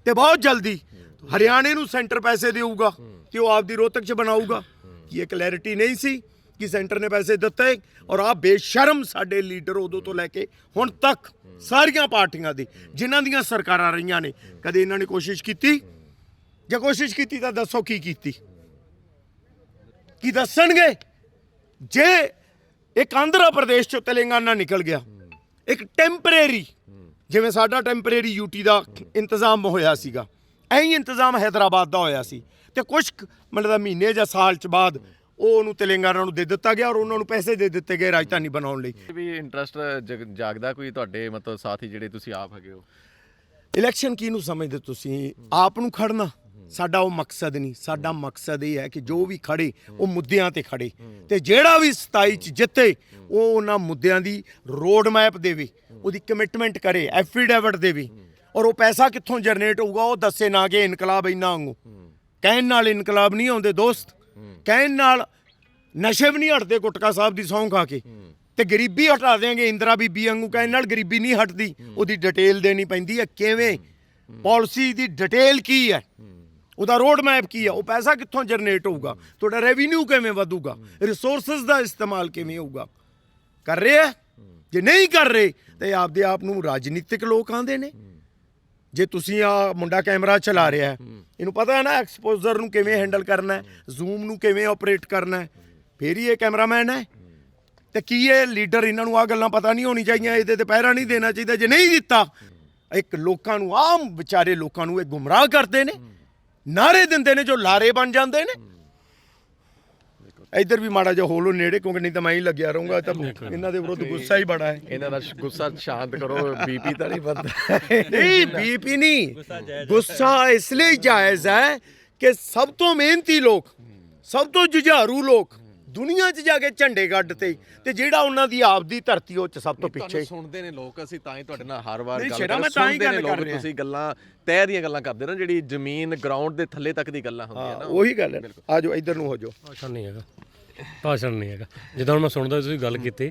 ਤੇ ਬਹੁਤ ਜਲਦੀ ਹਰਿਆਣੇ ਨੂੰ ਸੈਂਟਰ ਪੈਸੇ ਦੇਊਗਾ ਕਿ ਉਹ ਆਪਦੀ ਰੋਹਤਕ 'ਚ ਬਣਾਊਗਾ। ਕੀ ਇਹ ਕਲੈਰਿਟੀ ਨਹੀਂ ਸੀ ਕਿ ਸੈਂਟਰ ਨੇ ਪੈਸੇ ਦਿੱਤੇ ਔਰ ਆ ਬੇਸ਼ਰਮ ਸਾਡੇ ਲੀਡਰ ਉਦੋਂ ਤੋਂ ਲੈ ਕੇ ਹੁਣ ਤੱਕ ਸਾਰੀਆਂ ਪਾਰਟੀਆਂ ਦੇ, ਜਿਨ੍ਹਾਂ ਦੀਆਂ ਸਰਕਾਰਾਂ ਰਹੀਆਂ ਨੇ, ਕਦੇ ਇਹਨਾਂ ਨੇ ਕੋਸ਼ਿਸ਼ ਕੀਤੀ? ਜੇ ਕੋਸ਼ਿਸ਼ ਕੀਤੀ ਤਾਂ ਦੱਸੋ ਕੀ ਕੀਤੀ? ਕੀ ਦੱਸਣਗੇ? ਜੇ ਇੱਕ ਆਂਧਰਾ ਪ੍ਰਦੇਸ਼ ਚੋਂ ਤੇਲੰਗਾਨਾ ਨਿਕਲ ਗਿਆ ਇੱਕ ਟੈਂਪਰੇਰੀ ਜਿਵੇਂ ਸਾਡਾ ਟੈਂਪਰੇਰੀ ਯੂਟੀ ਦਾ ਇੰਤਜ਼ਾਮ ਹੋਇਆ ਸੀਗਾ। ਐਂ ਹੀ ਇੰਤਜ਼ਾਮ ਹੈਦਰਾਬਾਦ ਦਾ ਹੋਇਆ ਸੀ। ਤੇ ਕੁਝ ਕੁ ਮਤਲਬ ਮਹੀਨੇ ਜਾਂ ਸਾਲ ਚ ਬਾਅਦ ਉਹ ਉਹਨੂੰ ਤੇਲੰਗਾਨਾ ਨੂੰ ਦੇ ਦਿੱਤਾ ਗਿਆ ਔਰ ਉਹਨਾਂ ਨੂੰ ਪੈਸੇ ਦੇ ਦਿੱਤੇ ਗਏ ਰਾਜਧਾਨੀ ਬਣਾਉਣ ਲਈ। ਵੀ ਇੰਟਰਸਟ ਜਾਗਦਾ ਕੋਈ ਤੁਹਾਡੇ ਮਤਲਬ ਸਾਥੀ ਜਿਹੜੇ ਤੁਸੀਂ ਆਪ ਹੈਗੇ ਹੋ? ਇਲੈਕਸ਼ਨ ਕਿਹਨੂੰ ਸਮਝਦੇ ਤੁਸੀਂ? ਆਪ ਨੂੰ ਖੜਨਾ। ਸਾਡਾ ਉਹ ਮਕਸਦ ਨਹੀਂ ਸਾਡਾ ਮਕਸਦ ਇਹ ਹੈ ਕਿ ਜੋ ਵੀ ਖੜੇ ਉਹ ਮੁੱਦਿਆਂ ਤੇ ਖੜੇ। ਤੇ ਜਿਹੜਾ ਵੀ 27 ਚ ਜਿੱਤੇ ਉਹ ਉਹਨਾਂ ਮੁੱਦਿਆਂ ਦੀ ਰੋਡ ਮੈਪ ਦੇਵੇ ਉਹਦੀ ਕਮਿਟਮੈਂਟ ਕਰੇ ਐਫੀਡੇਵਿਟ ਦੇਵੇ। ਔਰ ਉਹ ਪੈਸਾ ਕਿੱਥੋਂ ਜਨਰੇਟ ਹੋਊਗਾ ਉਹ ਦੱਸੇ ਨਾ ਕਿ ਇਨਕਲਾਬ ਇੰਨਾ ਵਾਂਗੂ। ਕਹਿਣ ਨਾਲ ਇਨਕਲਾਬ ਨਹੀਂ ਆਉਂਦੇ ਦੋਸਤ। ਕਹਿਣ ਨਾਲ ਨਸ਼ੇ ਵੀ ਨਹੀਂ ਹਟਦੇ ਗੁਟਕਾ ਸਾਹਿਬ ਦੀ ਸੌਂ ਖਾ ਕੇ। ਤੇ ਗਰੀਬੀ ਹਟਾ ਦੇਾਂਗੇ ਇੰਦਰਾ ਬੀਬੀ ਵਾਂਗੂ। ਕਹਿਣ ਨਾਲ ਗਰੀਬੀ ਨਹੀਂ ਹਟਦੀ। ਉਹਦੀ ਡਿਟੇਲ ਦੇਣੀ ਪੈਂਦੀ ਹੈ ਕਿਵੇਂ? ਪਾਲਿਸੀ ਦੀ ਡਿਟੇਲ ਕੀ ਹੈ। ਉਹਦਾ ਰੋਡ ਮੈਪ ਕੀ ਆ? ਉਹ ਪੈਸਾ ਕਿੱਥੋਂ ਜਨਰੇਟ ਹੋਊਗਾ? ਤੁਹਾਡਾ ਰੈਵਨਿਊ ਕਿਵੇਂ ਵਧੂਗਾ? ਰਿਸੋਰਸਸ ਦਾ ਇਸਤੇਮਾਲ ਕਿਵੇਂ ਹੋਊਗਾ? ਕਰ ਰਹੇ ਆ? ਜੇ ਨਹੀਂ ਕਰ ਰਹੇ, ਤੇ ਆਪਦੇ ਆਪ ਨੂੰ ਰਾਜਨੀਤਿਕ ਲੋਕ ਆਂਦੇ ਨੇ। ਜੇ ਤੁਸੀਂ ਆ ਮੁੰਡਾ ਕੈਮਰਾ ਚਲਾ ਰਿਹਾ ਹੈ, ਇਹਨੂੰ ਪਤਾ ਹੈ ਨਾ ਐਕਸਪੋਜ਼ਰ ਨੂੰ ਕਿਵੇਂ ਹੈਂਡਲ ਕਰਨਾ ਹੈ ਜ਼ੂਮ ਨੂੰ ਕਿਵੇਂ ਆਪਰੇਟ ਕਰਨਾ ਹੈ। ਫੇਰ ਹੀ ਇਹ ਕੈਮਰਾਮੈਨ ਹੈ। ਤੇ ਕੀ ਇਹ ਲੀਡਰ ਇਹਨਾਂ ਨੂੰ ਆ ਗੱਲਾਂ ਪਤਾ ਨਹੀਂ ਹੋਣੀ ਚਾਹੀਦੀਆਂ ਇਹਦੇ ਤੇ ਪਹਿਰਾ ਨਹੀਂ ਦੇਣਾ ਚਾਹੀਦਾ। ਜੇ ਨਹੀਂ ਦਿੱਤਾ, ਇੱਕ ਲੋਕਾਂ ਨੂੰ, ਆਮ ਵਿਚਾਰੇ ਲੋਕਾਂ ਨੂੰ ਇਹ ਗੁੰਮਰਾਹ ਕਰਦੇ ਨੇ। ਨਾਰੇ ਦਿੰਦੇ ਨੇ ਜੋ ਲਾਰੇ ਬਣ ਜਾਂਦੇ ਨੇ। ਇੱਧਰ ਵੀ ਮਾੜਾ ਜਿਹਾ ਹੋਲੋ ਨੇੜੇ ਕਿਉਂਕਿ ਨਹੀਂ ਤਾਂ ਮੈਂ ਹੀ ਲੱਗਿਆ ਰਹੂੰਗਾ ਤਾਂ ਇਹਨਾਂ ਦੇ ਵਿਰੁੱਧ ਗੁੱਸਾ ਹੀ ਬੜਾ ਹੈ। ਇਹਨਾਂ ਦਾ ਗੁੱਸਾ ਸ਼ਾਂਤ ਕਰੋ ਬੀਪੀ ਤਾਂ ਨਹੀਂ ਵੱਧਦਾ ਨਹੀਂ ਬੀਪੀ ਨਹੀਂ ਗੁੱਸਾ ਇਸ ਲਈ ਜਾਇਜ਼ ਹੈ ਕਿ ਸਭ ਤੋਂ ਮਿਹਨਤੀ ਲੋਕ ਸਭ ਤੋਂ ਜੁਝਾਰੂ ਲੋਕ ਦੁਨੀਆ 'ਚ ਜਾ ਕੇ ਝੰਡੇ ਗੱਡ ਤੇ ਤੇ ਜਿਹੜਾ ਉਹਨਾਂ ਦੀ ਆਪਦੀ ਧਰਤੀ ਉਹ 'ਚ ਸਭ ਤੋਂ ਪਿੱਛੇ ਤੁਹਾਨੂੰ ਸੁਣਦੇ ਨੇ ਲੋਕ ਅਸੀਂ ਤਾਂ ਹੀ ਤੁਹਾਡੇ ਨਾਲ ਹਰ ਵਾਰ ਗੱਲ ਕਰਦੇ ਸੁਣਦੇ ਨੇ ਲੋਕ। ਤੁਸੀਂ ਗੱਲਾਂ ਤੈਅ ਦੀਆਂ ਗੱਲਾਂ ਕਰਦੇ ਨਾ ਜਿਹੜੀ ਜ਼ਮੀਨ ਗਰਾਊਂਡ ਦੇ ਥੱਲੇ ਤੱਕ ਦੀ ਗੱਲਾਂ ਹੁੰਦੀਆਂ ਹਾਂ ਨਾ। ਉਹੀ ਗੱਲ ਹੈ। ਆ ਜਾਓ ਇੱਧਰ ਨੂੰ ਹੋ ਜਾਓ। ਭਾਸ਼ਣ ਨਹੀਂ ਹੈਗਾ। ਭਾਸ਼ਣ ਨਹੀਂ ਹੈਗਾ। ਜਿੱਦਾਂ ਹੁਣ ਮੈਂ ਸੁਣਦਾ ਤੁਸੀਂ ਗੱਲ ਕੀਤੀ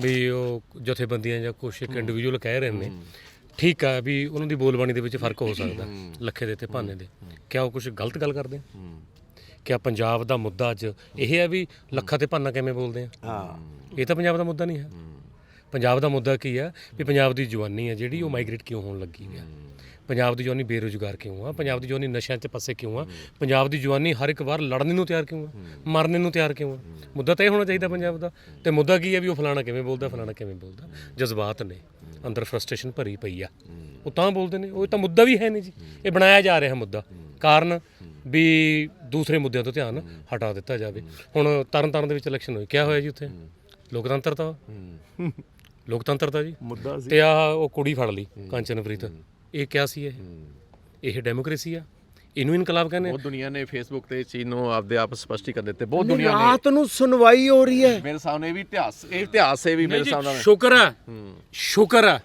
ਵੀ ਉਹ ਜਥੇਬੰਦੀਆਂ ਜਾਂ ਕੁਛ ਇੱਕ ਇੰਡੀਵਿਜੂਅਲ ਕਹਿ ਰਹੇ ਨੇ ਠੀਕ ਆ ਵੀ ਉਹਨਾਂ ਦੀ ਬੋਲਬਾਣੀ ਦੇ ਵਿੱਚ ਫ਼ਰਕ ਹੋ ਸਕਦਾ ਲੱਖੇ ਦੇ ਤੇ ਭਾਨੇ ਦੇ। ਕਿਆ ਉਹ ਕੁਝ ਗਲਤ ਗੱਲ ਕਰਦੇ ਆ? ਕਿਆ ਪੰਜਾਬ ਦਾ ਮੁੱਦਾ ਅੱਜ ਇਹ ਹੈ ਵੀ ਲੱਖਾ ਤੇ ਭਾਨਾ ਕਿਵੇਂ ਬੋਲਦੇ ਆ? ਹਾਂ। ਇਹ ਤਾਂ ਪੰਜਾਬ ਦਾ ਮੁੱਦਾ ਨਹੀਂ ਹੈ। ਪੰਜਾਬ ਦਾ ਮੁੱਦਾ ਕੀ ਆ ਵੀ ਪੰਜਾਬ ਦੀ ਜਵਾਨੀ ਹੈ ਜਿਹੜੀ ਉਹ ਮਾਈਗ੍ਰੇਟ ਕਿਉਂ ਹੋਣ ਲੱਗੀ ਹੈ? ਪੰਜਾਬ ਦੀ ਜਵਾਨੀ ਬੇਰੁਜ਼ਗਾਰ ਕਿਉਂ ਆ? ਪੰਜਾਬ ਦੀ ਜਵਾਨੀ ਨਸ਼ਿਆਂ 'ਚ ਪਾਸੇ ਕਿਉਂ ਆ? ਪੰਜਾਬ ਦੀ ਜਵਾਨੀ ਹਰ ਇੱਕ ਵਾਰ ਲੜਨ ਨੂੰ ਤਿਆਰ ਕਿਉਂ ਆ? ਮਰਨ ਨੂੰ ਤਿਆਰ ਕਿਉਂ ਆ? ਮੁੱਦਾ ਤਾਂ ਇਹ ਹੋਣਾ ਚਾਹੀਦਾ ਪੰਜਾਬ ਦਾ। ਤੇ ਮੁੱਦਾ ਕੀ ਹੈ ਵੀ ਉਹ ਫਲਾਣਾ ਕਿਵੇਂ ਬੋਲਦਾ ਫਲਾਣਾ ਕਿਵੇਂ ਬੋਲਦਾ? ਜਜ਼ਬਾਤ ਨੇ। ਅੰਦਰ ਫਰਸਟ੍ਰੇਸ਼ਨ ਭਰੀ ਪਈ ਆ। ਉਹ ਤਾਂ ਬੋਲਦੇ ਨੇ। ਉਹ ਤਾਂ ਮੁੱਦਾ ਵੀ ਹੈ ਨਹੀਂ ਜੀ। ਇਹ ਬਣਾਇਆ ਜਾ ਰਿਹਾ ਮੁੱਦਾ। ਕਾਰਨ ਵੀ ਦੂਸਰੇ ਮੁੱਦਿਆਂ ਤੋਂ ਧਿਆਨ ਹਟਾ ਦਿੱਤਾ ਜਾਵੇ। ਹੁਣ ਤਰਨ ਤਾਰਨ ਦੇ ਵਿੱਚ ਇਲੈਕਸ਼ਨ ਹੋਈ। ਕਿਆ ਹੋਇਆ ਜੀ ਉੱਥੇ? ਲੋਕਤੰਤਰ ਤਾਂ ਲੋਕਤੰਤਰ ਤਾਂ ਜੀ? ਮੁੱਦਾ ਤੇ ਆ ਉਹ ਕੁੜੀ ਫੜ ਲਈ ਕਾਂਚਨਪ੍ਰੀਤ ਇਹ ਕਿਆ ਸੀ ਇਹ? ਇਹ ਡੈਮੋਕ੍ਰੇਸੀ ਆ? ਇਹਨੂੰ ਇਨਕਲਾਬ ਕਹਿੰਦੇ। ਬਹੁਤ ਦੁਨੀਆ ਨੇ ਫੇਸਬੁੱਕ ਤੇ ਇਸ ਚੀਜ਼ ਨੂੰ ਆਪਦੇ ਆਪ ਸਪਸ਼ਟੀਕਰਨ ਦਿੱਤੇ। ਬਹੁਤ ਦੁਨੀਆ ਨੇ ਰਾਤ ਨੂੰ ਸੁਣਵਾਈ ਹੋ ਰਹੀ ਹੈ। ਮੇਰੇ ਸਾਹਮਣੇ ਵੀ ਇਤਿਹਾਸ ਇਹ ਇਤਿਹਾਸ ਹੈ ਵੀ ਮੇਰੇ ਸਾਹਮਣੇ। ਸ਼ੁਕਰ ਹੈ। ਸ਼ੁਕਰ ਹੈ।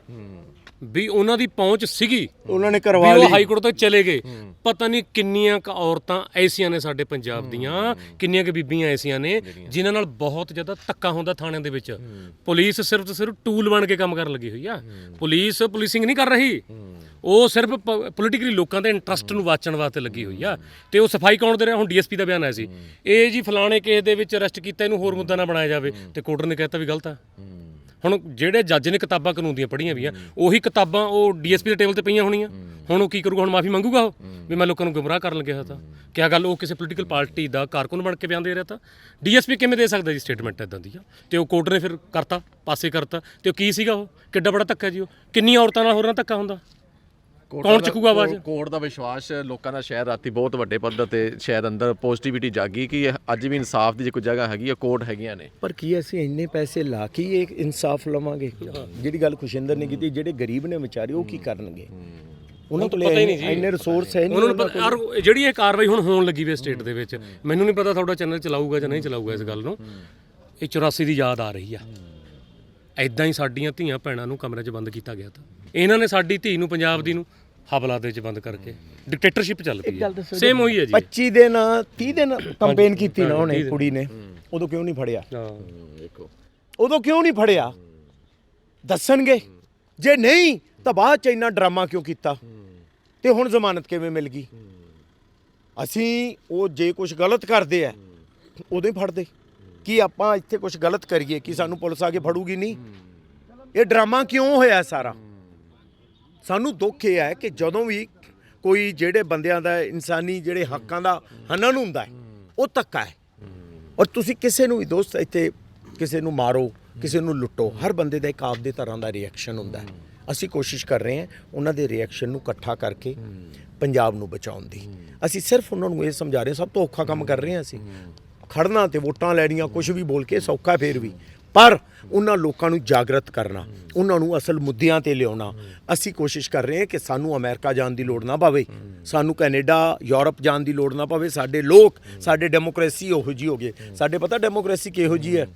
ਵੀ ਉਹਨਾਂ ਦੀ ਪਹੁੰਚ ਸੀਗੀ। ਉਹਨਾਂ ਨੇ ਕਰਵਾ ਉਹ ਲਈ। ਹਾਈ ਕੋਰਟ ਤੱਕ ਚਲੇ ਗਏ। ਪਤਾ ਨਹੀਂ ਕਿੰਨੀਆਂ ਕ ਔਰਤਾਂ ਐਸੀਆਂ ਨੇ ਸਾਡੇ ਪੰਜਾਬ ਦੀਆਂ ਕਿੰਨੀਆਂ ਕਿ ਬੀਬੀਆਂ ਐਸੀਆਂ ਨੇ ਜਿਨ੍ਹਾਂ ਨਾਲ ਬਹੁਤ ਜ਼ਿਆਦਾ ਧੱਕਾ ਹੁੰਦਾ ਥਾਣਿਆਂ ਦੇ ਵਿੱਚ। ਪੁਲਿਸ ਸਿਰਫ ਤੇ ਸਿਰਫ ਟੂਲ ਬਣ ਕੇ ਕੰਮ ਕਰਨ ਲੱਗੀ ਹੋਈ ਆ। ਪੁਲਿਸ ਪੁਲਿਸਿੰਗ ਨਹੀਂ ਕਰ ਰਹੀ। ਉਹ ਸਿਰਫ ਪੋਲੀਟੀਕਲੀ ਲੋਕਾਂ ਦੇ ਇੰਟਰਸਟ ਨੂੰ ਵਾਚਣ ਵਾਸਤੇ ਲੱਗੀ ਹੋਈ ਆ। ਤੇ ਉਹ ਸਫ਼ਾਈ ਕੌਣ ਦੇ ਰਿਹਾ? ਹੁਣ ਡੀਐਸਪੀ ਦਾ ਬਿਆਨ ਆਇਆ ਸੀ। ਇਹ ਜੀ ਫਲਾਣੇ ਕੇਸ ਦੇ ਵਿੱਚ ਅਰੈਸਟ ਕੀਤਾ ਇਹਨੂੰ ਹੋਰ ਮੁੱਦਾ ਨਾ ਬਣਾਇਆ ਜਾਵੇ। ਤੇ ਕੋਰਟ ਨੇ ਕਹਿਤਾ ਵੀ ਗਲਤ ਆ। ਹੁਣ ਜਿਹੜੇ ਜੱਜ ਨੇ ਕਿਤਾਬਾਂ ਕਾਨੂੰਨ ਦੀਆਂ ਪੜ੍ਹੀਆਂ ਵੀਆਂ ਉਹੀ ਕਿਤਾਬਾਂ ਉਹ ਡੀਐਸਪੀ ਦੇ ਟੇਬਲ ਤੇ ਪਈਆਂ ਹੋਣੀਆਂ। ਹੁਣ ਉਹ ਕੀ ਕਰੂਗਾ, ਹੁਣ ਮਾਫੀ ਮੰਗੂਗਾ ਉਹ? ਵੀ ਮੈਂ ਲੋਕਾਂ ਨੂੰ ਗੁੰਮਰਾਹ ਕਰਨ ਲੱਗਿਆ ਤਾਂ। ਕਿਆ ਗੱਲ, ਉਹ ਕਿਸੇ ਪੋਲੀਟੀਕਲ ਪਾਰਟੀ ਦਾ ਕਾਰਕੁਨ ਬਣ ਕੇ ਬਿਆਨ ਦੇ ਰਿਹਾ ਤਾਂ? ਡੀਐਸਪੀ ਕਿਵੇਂ ਦੇ ਸਕਦਾ ਜੀ ਸਟੇਟਮੈਂਟ ਇਦਾਂ ਦੀ ਆ? ਤੇ ਉਹ ਕੋਰਟ ਨੇ ਫਿਰ ਕਰਤਾ, ਪਾਸੇ ਕਰਤਾ। ਤੇ ਉਹ ਕੀ ਸੀਗਾ ਉਹ? ਕਿੱਡਾ ਬੜਾ ਧੱਕਾ ਜੀ ਉਹ? ਕਿੰਨੀ ਔਰਤਾਂ ਨਾਲ ਹੋਰਾਂ ਧੱਕਾ ਹੁੰਦਾ? ਕੌਣ ਚੁੱਕੂਗਾ ਆਵਾਜ਼? ਕੋਰਟ ਦਾ ਵਿਸ਼ਵਾਸ ਲੋਕਾਂ ਦਾ ਸ਼ਾਇਦ ਰਾਤੀ ਬਹੁਤ ਵੱਡੇ ਪੱਧਰ ਤੇ ਸ਼ਾਇਦ ਅੰਦਰ ਪੋਜ਼ਿਟਿਵਿਟੀ ਜਾਗੀ ਕਿ ਅੱਜ ਵੀ ਇਨਸਾਫ ਦੀ ਜੇ ਕੋਈ ਜਗ੍ਹਾ ਹੈਗੀ ਹੈ ਕੋਰਟ ਹੈਗੀਆਂ ਨੇ। ਪਰ ਕੀ ਅਸੀਂ ਇੰਨੇ ਪੈਸੇ ਲਾ ਕੇ ਇਹ ਇਨਸਾਫ ਲਵਾਂਗੇ? ਜਿਹੜੀ ਗੱਲ ਖੁਸ਼ਿੰਦਰ ਨੇ ਕੀਤੀ ਜਿਹੜੇ ਗਰੀਬ ਨੇ ਵਿਚਾਰੇ ਉਹ ਕੀ ਕਰਨਗੇ? ਉਹਨਾਂ ਕੋਲ। ਇੰਨੇ ਰਿਸੋਰਸ ਹੈ ਨਹੀਂ ਉਹਨਾਂ ਨੂੰ ਜਿਹੜੀ ਇਹ ਕਾਰਵਾਈ ਹੁਣ ਹੋਣ ਲੱਗੀ ਵੀ ਸਟੇਟ ਦੇ ਵਿੱਚ ਮੈਨੂੰ ਨਹੀਂ ਪਤਾ ਤੁਹਾਡਾ ਚੈਨਲ ਚਲਾਊਗਾ ਜਾਂ ਨਹੀਂ ਚਲਾਊਗਾ ਇਸ ਗੱਲ ਨੂੰ। ਇਹ 84 ਦੀ ਯਾਦ ਆ ਰਹੀ ਆ। ਐਦਾਂ ਹੀ ਸਾਡੀਆਂ ਧੀਆਂ ਭੈਣਾਂ ਨੂੰ ਕਮਰੇ 'ਚ ਬੰਦ ਕੀਤਾ ਗਿਆ ਤਾਂ। ਇਹਨਾਂ ਨੇ ਸਾਡੀ ਧੀ ਨੂੰ ਪੰਜਾਬ ਦੀ ਨੂੰ ਹਵਲਾ ਦੇ 'ਚ ਬੰਦ ਕਰਕੇ। ਡਿਕਟੇਟਰਸ਼ਿਪ ਚੱਲ ਪਈ ਹੈ। ਸੇਮ ਹੋਈ ਹੈ ਜੀ। 25 ਦਿਨ 30 ਦਿਨ ਕੰਪੇਨ ਕੀਤੀ ਨਾ ਉਹਨੇ ਕੁੜੀ ਨੇ। ਉਦੋਂ ਕਿਉਂ ਨਹੀਂ ਫੜਿਆ? ਹਾਂ। ਦੇਖੋ। ਉਦੋਂ ਕਿਉਂ ਨਹੀਂ ਫੜਿਆ? ਦੱਸਣਗੇ। ਜੇ ਨਹੀਂ ਤਾਂ ਬਾਅਦ ਚ ਇੰਨਾ ਡਰਾਮਾ ਕਿਉਂ ਕੀਤਾ? ਤੇ ਹੁਣ ਜ਼ਮਾਨਤ ਕਿਵੇਂ ਮਿਲ ਗਈ? ਅਸੀਂ ਉਹ ਜੇ ਕੁਝ ਗਲਤ ਕਰਦੇ ਆ ਉਦੋਂ ਹੀ ਫੜਦੇ। ਕੀ ਆਪਾਂ ਇੱਥੇ ਕੁਝ ਗਲਤ ਕਰੀਏ? ਕਿ ਸਾਨੂੰ ਪੁਲਿਸ ਆ ਕੇ ਫੜੂਗੀ? ਨਹੀਂ। ਇਹ ਡਰਾਮਾ ਕਿਉਂ ਹੋਇਆ ਸਾਰਾ? ਸਾਨੂੰ ਦੁੱਖ ਇਹ ਹੈ ਕਿ ਜਦੋਂ ਵੀ ਕੋਈ ਜਿਹੜੇ ਬੰਦਿਆਂ ਦਾ, ਇਨਸਾਨੀ ਜਿਹੜੇ ਹੱਕਾਂ ਦਾ ਹਨਨ ਹੁੰਦਾ ਹੈ, ਉਹ ਧੱਕਾ ਹੈ। ਔਰ ਤੁਸੀਂ ਕਿਸੇ ਨੂੰ ਵੀ ਦੋਸਤ ਇੱਥੇ ਕਿਸੇ ਨੂੰ ਮਾਰੋ, ਕਿਸੇ ਨੂੰ ਲੁੱਟੋ, ਹਰ ਬੰਦੇ ਦਾ ਇੱਕ ਆਪਦੇ ਤਰ੍ਹਾਂ ਦਾ ਰਿਐਕਸ਼ਨ ਹੁੰਦਾ ਹੈ। ਅਸੀਂ ਕੋਸ਼ਿਸ਼ ਕਰ ਰਹੇ ਹਾਂ ਉਹਨਾਂ ਦੇ ਰਿਐਕਸ਼ਨ ਨੂੰ ਇਕੱਠਾ ਕਰਕੇ ਪੰਜਾਬ ਨੂੰ ਬਚਾਉਣ ਦੀ। ਅਸੀਂ ਸਿਰਫ ਉਹਨਾਂ ਨੂੰ ਇਹ ਸਮਝਾ ਰਹੇ ਸਭ ਤੋਂ ਔਖਾ ਕੰਮ ਕਰ ਰਹੇ ਹਾਂ ਅਸੀਂ। ਖੜਨਾ ਤੇ ਵੋਟਾਂ ਲੈਣੀਆਂ ਕੁਝ ਵੀ ਬੋਲ ਕੇ ਸੌਖਾ ਫੇਰ ਵੀ। ਪਰ ਉਹਨਾਂ ਲੋਕਾਂ ਨੂੰ ਜਾਗਰਤ ਕਰਨਾ, ਉਹਨਾਂ ਨੂੰ ਅਸਲ ਮੁੱਦਿਆਂ ਤੇ ਲਿਆਉਣਾ। ਅਸੀਂ ਕੋਸ਼ਿਸ਼ ਕਰ ਰਹੇ ਹਾਂ ਕਿ ਸਾਨੂੰ ਅਮਰੀਕਾ ਜਾਣ ਦੀ ਲੋੜ ਨਾ ਪਵੇ। ਸਾਨੂੰ ਕੈਨੇਡਾ, ਯੂਰਪ ਜਾਣ ਦੀ ਲੋੜ ਨਾ ਪਵੇ। ਸਾਡੇ ਲੋਕ, ਸਾਡੇ ਡੈਮੋਕ੍ਰੇਸੀ ਉਹੋ ਜੀ ਹੋ ਗਏ ਸਾਡੇ ਪਤਾ ਡੈਮੋਕ੍ਰੇਸੀ ਕਿਹੋ ਜੀ ਹੈ?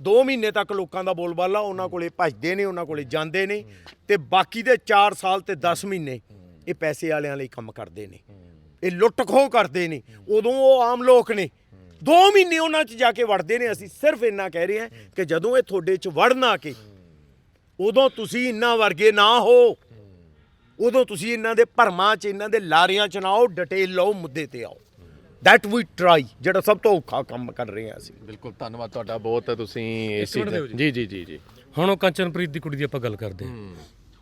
2 ਮਹੀਨੇ ਤੱਕ ਲੋਕਾਂ ਦਾ ਬੋਲਬਾਲਾ, ਉਹਨਾਂ ਕੋਲੇ ਭੱਜਦੇ ਨੇ, ਉਹਨਾਂ ਕੋਲੇ ਜਾਂਦੇ ਨੇ ਤੇ ਬਾਕੀ ਦੇ 4 ਸਾਲ ਤੇ 10 ਮਹੀਨੇ ਇਹ ਪੈਸੇ ਵਾਲਿਆਂ ਲਈ ਕੰਮ ਕਰਦੇ ਨੇ। ਇਹ ਲੁੱਟ ਖੋਹ ਕਰਦੇ ਨੇ। ਉਦੋਂ ਉਹ ਆਮ ਲੋਕ ਨੇ। 2 ਮਹੀਨੇ ਉਹਨਾਂ 'ਚ ਜਾ ਕੇ ਵੜਦੇ ਨੇ ਅਸੀਂ ਸਿਰਫ ਇੰਨਾ ਕਹਿ ਰਹੇ ਹਾਂ ਕਿ ਜਦੋਂ ਇਹ ਤੁਹਾਡੇ 'ਚ ਵੜਨ ਆ ਕੇ ਉਦੋਂ ਤੁਸੀਂ ਇੰਨਾ ਵਰਗੇ ਨਾ ਹੋ। ਉਦੋਂ ਤੁਸੀਂ ਇਹਨਾਂ ਦੇ ਭਰਮਾਂ 'ਚ ਇਹਨਾਂ ਦੇ ਲਾਰਿਆਂ 'ਚ ਨਾ ਆਓ ਡਿਟੇਲ ਲਓ ਮੁੱਦੇ ਤੇ ਆਓ। ਦੈਟ ਵੀ ਟਰਾਈ ਜਿਹੜਾ ਸਭ ਤੋਂ ਔਖਾ ਕੰਮ ਕਰ ਰਹੇ ਹਾਂ ਅਸੀਂ। ਬਿਲਕੁਲ ਧੰਨਵਾਦ ਤੁਹਾਡਾ ਬਹੁਤ ਤੁਸੀਂ ਇਸ ਚੀਜ਼ ਦਾ- ਜੀ। ਜੀ ਜੀ ਜੀ ਹੁਣ ਉਹ ਕੰਚਨਪ੍ਰੀਤ ਦੀ ਕੁੜੀ ਦੀ ਆਪਾਂ ਗੱਲ ਕਰਦੇ ਹਾਂ।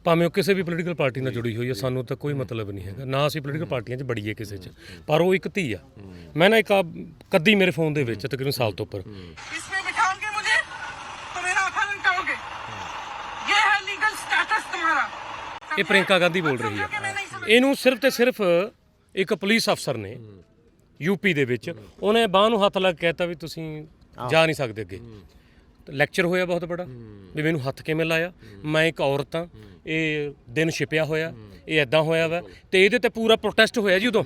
ਭਾਵੇਂ ਉਹ ਕਿਸੇ ਵੀ ਪੋਲੀਟੀਕਲ ਪਾਰਟੀ ਨਾਲ ਜੁੜੀ ਹੋਈ ਹੈ ਸਾਨੂੰ ਤਾਂ ਕੋਈ ਮਤਲਬ ਨਹੀਂ ਹੈਗਾ ਨਾ ਅਸੀਂ ਪੋਲੀਟੀਕਲ ਪਾਰਟੀਆਂ 'ਚ ਬੜੀਏ ਕਿਸੇ 'ਚ ਪਰ ਉਹ ਇੱਕ ਧੀ ਆ ਮੈਂ ਨਾ ਇੱਕ ਆ ਕੱਦੀ ਮੇਰੇ ਫੋਨ ਦੇ ਵਿੱਚ ਤਕਰੀਬਨ ਸਾਲ ਤੋਂ ਉੱਪਰ इसमें बिठाओगे मुझे तो मेरा आधा लुटाओगे ये है लीगल स्टेटस तुम्हारा ਇਹ ਪ੍ਰਿੰਕਾ ਗਾਂਧੀ ਬੋਲ ਰਹੀ ਆ ਇਹਨੂੰ ਸਿਰਫ ਤੇ ਸਿਰਫ ਇੱਕ ਪੁਲਿਸ ਅਫਸਰ ਨੇ ਯੂਪੀ ਦੇ ਵਿੱਚ ਉਹਨੇ ਬਾਹ ਨੂੰ ਹੱਥ ਲਾ ਕੇ ਕਹਿਤਾ ਵੀ ਤੁਸੀਂ ਜਾ ਨਹੀਂ ਸਕਦੇ ਅੱਗੇ ਤੇ ਲੈਕਚਰ ਹੋਇਆ ਬਹੁਤ ਬੜਾ। ਵੀ ਮੈਨੂੰ ਹੱਥ ਕਿਵੇਂ ਲਾਇਆ? ਮੈਂ ਇੱਕ ਔਰਤ ਹਾਂ। ਇਹ ਦਿਨ ਛਿਪਿਆ ਹੋਇਆ। ਇਹ ਐਦਾਂ ਹੋਇਆ ਵਾ। ਤੇ ਇਹਦੇ ਤੇ ਪੂਰਾ ਪ੍ਰੋਟੈਸਟ ਹੋਇਆ ਜੀ ਉਦੋਂ।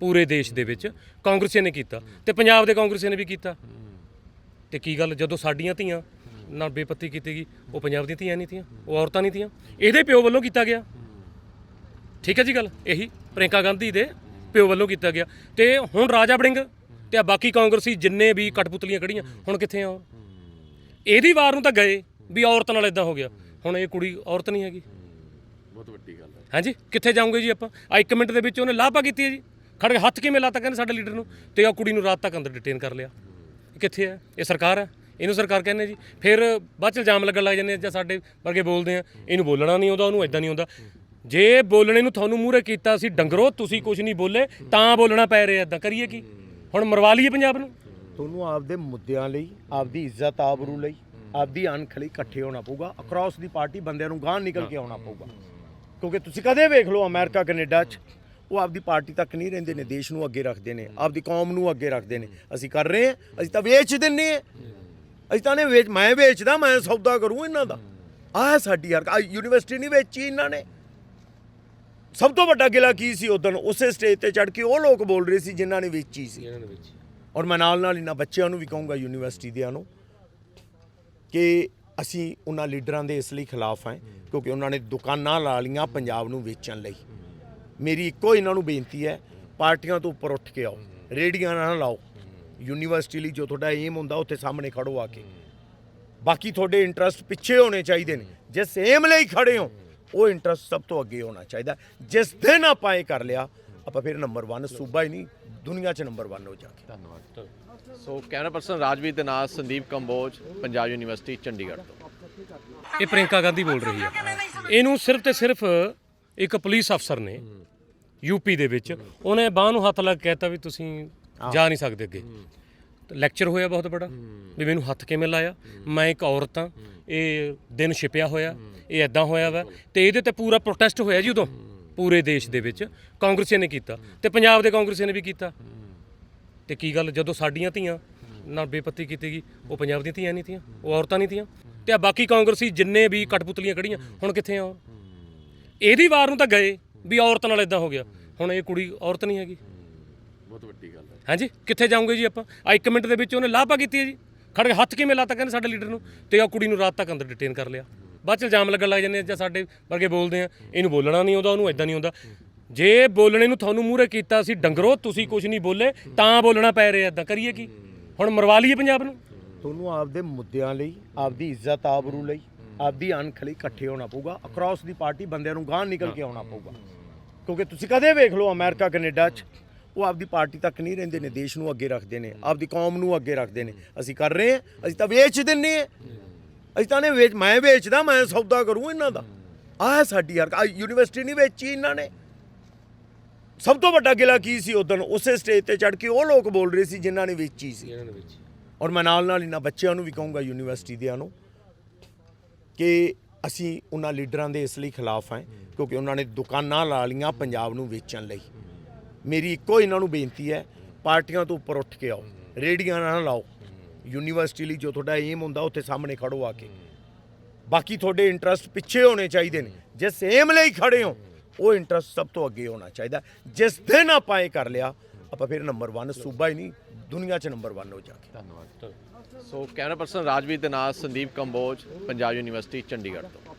ਪੂਰੇ ਦੇਸ਼ ਦੇ ਵਿੱਚ। ਕਾਂਗਰਸੀਆਂ ਨੇ ਕੀਤਾ। ਤੇ ਪੰਜਾਬ ਦੇ ਕਾਂਗਰਸੀਆਂ ਨੇ ਵੀ ਕੀਤਾ। ਤੇ ਕੀ ਗੱਲ? ਜਦੋਂ ਸਾਡੀਆਂ ਧੀਆਂ ਨਾਲ ਬੇਪੱਤੀ ਕੀਤੀ ਗਈ ਉਹ ਪੰਜਾਬ ਦੀਆਂ ਧੀਆਂ ਨਹੀਂ ਤੀਆਂ ਉਹ ਔਰਤਾਂ ਨਹੀਂ ਤੀਆਂ ਇਹਦੇ ਪਿਓ ਵੱਲੋਂ ਕੀਤਾ ਗਿਆ। ਠੀਕ ਹੈ ਜੀ ਗੱਲ? ਇਹੀ ਪ੍ਰਿੰਕਾ ਗਾਂਧੀ ਦੇ ਪਿਓ ਵੱਲੋਂ ਕੀਤਾ ਗਿਆ। ਤੇ ਹੁਣ ਰਾਜਾ ਬੜਿੰਗ ਤੇ ਆ ਬਾਕੀ ਕਾਂਗਰਸੀ ਜਿੰਨੇ ਵੀ ਕਟਪੁਤਲੀਆਂ ਖੜੀਆਂ ਹੁਣ ਕਿੱਥੇ ਆ ਉਹ? ਇਹਦੀ ਵਾਰ ਨੂੰ ਤਾਂ ਗਏ ਵੀ ਔਰਤ ਨਾਲ ਇਦਾਂ ਹੋ ਗਿਆ। ਹੁਣ ਇਹ ਕੁੜੀ ਔਰਤ ਨਹੀਂ ਹੈਗੀ। ਬਹੁਤ ਵੱਡੀ ਗੱਲ ਹੈ। ਹਾਂਜੀ ਕਿੱਥੇ ਜਾਓਗੇ ਜੀ ਆਪਾਂ? ਆ ਇੱਕ ਮਿੰਟ ਦੇ ਵਿੱਚ ਉਹਨੇ ਲਾਪਾ ਕੀਤੀ ਹੈ ਜੀ। ਖੜ ਕੇ ਹੱਥ ਕਿਵੇਂ ਲਾਤਾ ਕਹਿੰਦੇ ਸਾਡੇ ਲੀਡਰ ਨੂੰ? ਤੇ ਆ ਕੁੜੀ ਨੂੰ ਰਾਤ ਤੱਕ ਅੰਦਰ ਡਿਟੇਨ ਕਰ ਲਿਆ। ਕਿੱਥੇ ਹੈ? ਇਹ ਸਰਕਾਰ ਹੈ। ਇਹਨੂੰ ਸਰਕਾਰ ਕਹਿੰਦੇ ਜੀ। ਫਿਰ ਬਾਅਦ ਚ ਇਲਜ਼ਾਮ ਲੱਗਣ ਲੱਗ ਜਾਂਦੇ ਜਾਂ ਸਾਡੇ ਵਰਗੇ ਬੋਲਦੇ ਆ ਇਹਨੂੰ ਬੋਲਣਾ ਨਹੀਂ ਆਉਂਦਾ ਉਹਨੂੰ ਇਦਾਂ ਨਹੀਂ ਆਉਂਦਾ। ਜੇ ਬੋਲਣੇ ਨੂੰ ਤੁਹਾਨੂੰ ਮੂਹਰੇ ਕੀਤਾ ਸੀ ਡੰਗਰੋ ਤੁਸੀਂ ਕੁਝ ਨਹੀਂ ਬੋਲੇ ਤਾਂ ਬੋਲਣਾ ਪੈ ਰਿਹਾ ਇਦਾਂ ਕਰੀਏ ਕੀ? ਹੁਣ ਮਰਵਾ ਲਈਏ ਪੰਜਾਬ ਨੂੰ। ਤੁਹਾਨੂੰ ਆਪਦੇ ਮੁੱਦਿਆਂ ਲਈ, ਆਪਦੀ ਇੱਜ਼ਤ ਆਬਰੂ ਲਈ, ਆਪਦੀ ਅਣਖ ਲਈ ਇਕੱਠੇ ਹੋਣਾ ਪਊਗਾ। ਅਕ੍ਰੋਸ ਦੀ ਪਾਰਟੀ ਬੰਦਿਆਂ ਨੂੰ ਗਾਂਹ ਨਿਕਲ ਕੇ ਆਉਣਾ ਪਊਗਾ। ਕਿਉਂਕਿ ਤੁਸੀਂ ਕਦੇ ਵੇਖ ਲਓ ਅਮਰੀਕਾ, ਕੈਨੇਡਾ 'ਚ, ਉਹ ਆਪਦੀ ਪਾਰਟੀ ਤੱਕ ਨਹੀਂ ਰਹਿੰਦੇ ਨੇ, ਦੇਸ਼ ਨੂੰ ਅੱਗੇ ਰੱਖਦੇ ਨੇ, ਆਪਦੀ ਕੌਮ ਨੂੰ ਅੱਗੇ ਰੱਖਦੇ ਨੇ। ਅਸੀਂ ਕਰ ਰਹੇ ਹਾਂ, ਅਸੀਂ ਤਾਂ ਵੇਚ ਦਿੰਨੇ ਆ ਅਸੀਂ ਤਾਂ ਨੇ ਵੇਚ, ਮੈਂ ਵੇਚਦਾ, ਮੈਂ ਸੌਦਾ ਕਰੂੰ ਇਹਨਾਂ ਦਾ। ਆਹ ਸਾਡੀ ਯਾਰ ਯੂਨੀਵਰਸਿਟੀ ਨਹੀਂ ਵੇਚੀ ਇਹਨਾਂ ਨੇ। ਸਭ ਤੋਂ ਵੱਡਾ ਗਿਲਾ ਕੀ ਸੀ ਉਦੋਂ? ਉਸੇ ਸਟੇਜ ਤੇ ਚੜ ਕੇ ਉਹ ਲੋਕ ਬੋਲ ਰਹੇ ਸੀ ਜਿਨ੍ਹਾਂ ਨੇ ਵੇਚੀ ਸੀ। ਇਹਨਾਂ ਨੇ ਵੇਚੀ। ਔਰ ਮੈਂ ਨਾਲ ਨਾਲ ਇਹਨਾਂ ਬੱਚਿਆਂ ਨੂੰ ਵੀ ਕਹੂੰਗਾ, ਯੂਨੀਵਰਸਿਟੀ ਦਿਆਂ ਨੂੰ, ਕਿ ਅਸੀਂ ਉਹਨਾਂ ਲੀਡਰਾਂ ਦੇ ਇਸ ਲਈ ਖਿਲਾਫ ਹਾਂ, ਕਿਉਂਕਿ ਉਹਨਾਂ ਨੇ ਦੁਕਾਨਾਂ ਲਾ ਲੀਆਂ ਪੰਜਾਬ ਨੂੰ ਵੇਚਣ ਲਈ। ਮੇਰੀ ਇੱਕੋ ਇਹਨਾਂ ਨੂੰ ਬੇਨਤੀ ਹੈ, ਪਾਰਟੀਆਂ ਤੋਂ ਉੱਪਰ ਉੱਠ ਕੇ ਆਓ ਰੇੜੀਆਂ ਨਾ ਲਾਓ। ਯੂਨੀਵਰਸਿਟੀ ਲਈ ਜੋ ਤੁਹਾਡਾ ਏਮ ਹੁੰਦਾ, ਉੱਥੇ ਸਾਹਮਣੇ ਖੜੋ ਆ ਕੇ। ਬਾਕੀ ਤੁਹਾਡੇ ਇੰਟਰਸਟ ਪਿੱਛੇ ਹੋਣੇ ਚਾਹੀਦੇ ਨੇ। ਜਿਸ ਏਮ ਲਈ ਖੜੇ ਹੋ, ਉਹ ਇੰਟਰਸਟ ਸਭ ਤੋਂ ਅੱਗੇ ਹੋਣਾ ਚਾਹੀਦਾ। ਜਿਸ ਦਿਨ ਆਪਾਂ ਇਹ ਕਰ ਲਿਆ, ਆਪਾਂ ਫਿਰ ਨੰਬਰ 1 ਸੂਬਾ ਹੀ ਨਹੀਂ ਦੁਨੀਆ 'ਚ ਨੰਬਰ 1 ਹੋ ਜਾ ਕੇ। ਧੰਨਵਾਦ। ਸੋ ਕੈਮਰਾ ਪਰਸਨ ਰਾਜਵੀਰ ਦੇ ਨਾਲ ਸੰਦੀਪ ਕੰਬੋਜ ਪੰਜਾਬ ਯੂਨੀਵਰਸਿਟੀ ਚੰਡੀਗੜ੍ਹ ਤੋਂ। ਇਹ ਪ੍ਰਿੰਕਾ ਗਾਂਧੀ ਬੋਲ ਰਹੀ ਆ। ਇਹਨੂੰ ਸਿਰਫ ਤੇ ਸਿਰਫ ਇੱਕ ਪੁਲਿਸ ਅਫਸਰ ਨੇ ਯੂਪੀ ਦੇ ਵਿੱਚ। ਉਹਨੇ ਬਾਹ ਨੂੰ ਹੱਥ ਲਾ ਕੇ ਕਹਿਤਾ ਵੀ ਤੁਸੀਂ ਜਾ ਨਹੀਂ ਸਕਦੇ ਅੱਗੇ। ਲੈਕਚਰ ਹੋਇਆ ਬਹੁਤ ਬੜਾ। ਵੀ ਮੈਨੂੰ ਹੱਥ ਕਿਵੇਂ ਲਾਇਆ? ਮੈਂ ਇੱਕ ਔਰਤ ਹਾਂ। ਇਹ ਦਿਨ ਛਿਪਿਆ ਹੋਇਆ। ਇਹ ਐਦਾਂ ਹੋਇਆ ਵਾ। ਤੇ ਇਹਦੇ ਤੇ ਪੂਰਾ ਪ੍ਰੋਟੈਸਟ ਹੋਇਆ ਜੀ ਉਦੋਂ। ਪੂਰੇ ਦੇਸ਼ ਦੇ ਵਿੱਚ ਕਾਂਗਰਸੀਆਂ ਨੇ ਕੀਤਾ ਤੇ ਪੰਜਾਬ ਦੇ ਕਾਂਗਰਸੀਆਂ ਨੇ ਵੀ ਕੀਤਾ। ਤੇ ਕੀ ਗੱਲ ਜਦੋਂ ਸਾਡੀਆਂ ਧੀਆਂ ਨਾਲ ਬੇਪੱਤੀ ਕੀਤੀ ਗਈ ਉਹ ਪੰਜਾਬ ਦੀਆਂ ਧੀਆਂ ਨਹੀਂ ਤੀਆਂ ਉਹ ਔਰਤਾਂ ਨਹੀਂ ਤੀਆਂ। ਤੇ ਆ ਬਾਕੀ ਕਾਂਗਰਸੀ ਜਿੰਨੇ ਵੀ ਕਟਪੁਤਲੀਆਂ ਖੜੀਆਂ ਹੁਣ ਕਿੱਥੇ ਆ ਉਹ? ਇਹਦੀ ਵਾਰ ਨੂੰ ਤਾਂ ਗਏ ਵੀ ਔਰਤ ਨਾਲ ਇਦਾਂ ਹੋ ਗਿਆ। ਹੁਣ ਇਹ ਕੁੜੀ ਔਰਤ ਨਹੀਂ ਹੈਗੀ। ਬਹੁਤ ਵੱਡੀ ਗੱਲ ਹੈ। ਹਾਂਜੀ ਕਿੱਥੇ ਜਾਓਗੇ ਜੀ ਆਪਾਂ? ਆ ਇੱਕ ਮਿੰਟ ਦੇ ਵਿੱਚ ਉਹਨੇ ਲਾਪਾ ਕੀਤੀ ਹੈ ਜੀ। ਖੜ ਕੇ ਹੱਥ ਕਿਵੇਂ ਲਾਤਾ ਕਹਿੰਦੇ ਸਾਡੇ ਲੀਡਰ ਨੂੰ? ਤੇ ਆ ਕੁੜੀ ਨੂੰ ਰਾਤ ਤੱਕ ਅੰਦਰ ਡਿਟੇਨ ਕਰ ਲਿਆ। ਬਾਅਦ ਚ ਇਲਜ਼ਾਮ ਲੱਗਣ ਲੱਗ ਜਾਂਦੇ ਆ ਜਾਂ ਸਾਡੇ ਵਰਗੇ ਬੋਲਦੇ ਆ, ਇਹਨੂੰ ਬੋਲਣਾ ਨਹੀਂ ਆਉਂਦਾ, ਉਹਨੂੰ ਇਦਾਂ ਨਹੀਂ ਆਉਂਦਾ। ਜੇ ਬੋਲਣੇ ਨੂੰ ਤੁਹਾਨੂੰ ਮੂਹਰੇ ਕੀਤਾ ਸੀ ਡੰਗਰੋ, ਤੁਸੀਂ ਕੁਝ ਨਹੀਂ ਬੋਲੇ, ਤਾਂ ਬੋਲਣਾ ਪੈ ਰਿਹਾ ਇਦਾਂ ਕਰੀਏ ਕੀ? ਹੁਣ ਮਰਵਾ ਲਈਏ ਪੰਜਾਬ ਨੂੰ। ਤੁਹਾਨੂੰ ਆਪਦੇ ਮੁੱਦਿਆਂ ਲਈ, ਆਪਦੀ ਇੱਜ਼ਤ ਆਬਰੂ ਲਈ, ਆਪਦੀ ਅਣਖ ਲਈ ਇਕੱਠੇ ਹੋਣਾ ਪਊਗਾ। ਅਕ੍ਰੋਸ ਦੀ ਪਾਰਟੀ ਬੰਦਿਆਂ ਨੂੰ ਗਾਂਹ ਨਿਕਲ ਕੇ ਆਉਣਾ ਪਊਗਾ। ਕਿਉਂਕਿ ਤੁਸੀਂ ਕਦੇ ਵੇਖ ਲਓ ਅਮਰੀਕਾ, ਕੈਨੇਡਾ 'ਚ, ਉਹ ਆਪਦੀ ਪਾਰਟੀ ਤੱਕ ਨਹੀਂ ਰਹਿੰਦੇ ਨੇ, ਦੇਸ਼ ਨੂੰ ਅੱਗੇ ਰੱਖਦੇ ਨੇ, ਆਪਦੀ ਕੌਮ ਨੂੰ ਅੱਗੇ ਰੱਖਦੇ ਨੇ। ਅਸੀਂ ਕਰ ਰਹੇ ਹਾਂ, ਅਸੀਂ ਤਾਂ ਵੇਚ ਦਿੰਨੇ ਆ ਅਸੀਂ ਤਾਂ ਨੇ ਵੇਚ ਮੈਂ ਵੇਚਦਾ ਮੈਂ ਸੌਦਾ ਕਰੂੰ ਇਹਨਾਂ ਦਾ। ਆਹ ਸਾਡੀ ਆਹ ਯੂਨੀਵਰਸਿਟੀ ਨਹੀਂ ਵੇਚੀ ਇਹਨਾਂ ਨੇ। ਸਭ ਤੋਂ ਵੱਡਾ ਗਿਲਾ ਕੀ ਸੀ ਉਦੋਂ ਉਸੇ ਸਟੇਜ ਤੇ ਚੜ ਕੇ ਉਹ ਲੋਕ ਬੋਲ ਰਹੇ ਸੀ ਜਿਨ੍ਹਾਂ ਨੇ ਵੇਚੀ ਸੀ। ਔਰ ਮੈਂ ਨਾਲ ਨਾਲ ਇਹਨਾਂ ਬੱਚਿਆਂ ਨੂੰ ਵੀ ਕਹੂੰਗਾ ਯੂਨੀਵਰਸਿਟੀ ਦਿਆਂ ਨੂੰ ਕਿ ਅਸੀਂ ਉਹਨਾਂ ਲੀਡਰਾਂ ਦੇ ਇਸ ਲਈ ਖਿਲਾਫ ਹਾਂ ਕਿਉਂਕਿ ਉਹਨਾਂ ਨੇ ਦੁਕਾਨਾਂ ਲਾ ਲੀਆਂ ਪੰਜਾਬ ਨੂੰ ਵੇਚਣ ਲਈ। ਮੇਰੀ ਇੱਕੋ ਇਹਨਾਂ ਨੂੰ ਬੇਨਤੀ ਹੈ ਪਾਰਟੀਆਂ ਤੋਂ ਉੱਪਰ ਉੱਠ ਕੇ ਆਓ ਰੇੜੀਆਂ ਨਾ ਲਾਓ। ਯੂਨੀਵਰਸਿਟੀ ਲਈ ਜੋ ਤੁਹਾਡਾ ਏਮ ਹੁੰਦਾ, ਉੱਥੇ ਸਾਹਮਣੇ ਖੜੋ ਆ ਕੇ। ਬਾਕੀ ਤੁਹਾਡੇ ਇੰਟਰਸਟ ਪਿੱਛੇ ਹੋਣੇ ਚਾਹੀਦੇ ਨੇ। ਜਿਸ ਏਮ ਲਈ ਖੜੇ ਹੋ, ਉਹ ਇੰਟਰਸਟ ਸਭ ਤੋਂ ਅੱਗੇ ਹੋਣਾ ਚਾਹੀਦਾ। ਜਿਸ ਦਿਨ ਆਪਾਂ ਇਹ ਕਰ ਲਿਆ, ਆਪਾਂ ਫਿਰ ਨੰਬਰ 1 ਸੂਬਾ ਹੀ ਨਹੀਂ, ਦੁਨੀਆ 'ਚ ਨੰਬਰ 1 ਹੋ ਜਾ ਕੇ ਧੰਨਵਾਦ। ਸੋ ਕੈਮਰਾ ਪਰਸਨ ਰਾਜਵੀਰ ਦੇ ਨਾਲ ਸੰਦੀਪ ਕੰਬੋਜ, ਪੰਜਾਬ ਯੂਨੀਵਰਸਿਟੀ ਚੰਡੀਗੜ੍ਹ ਤੋਂ।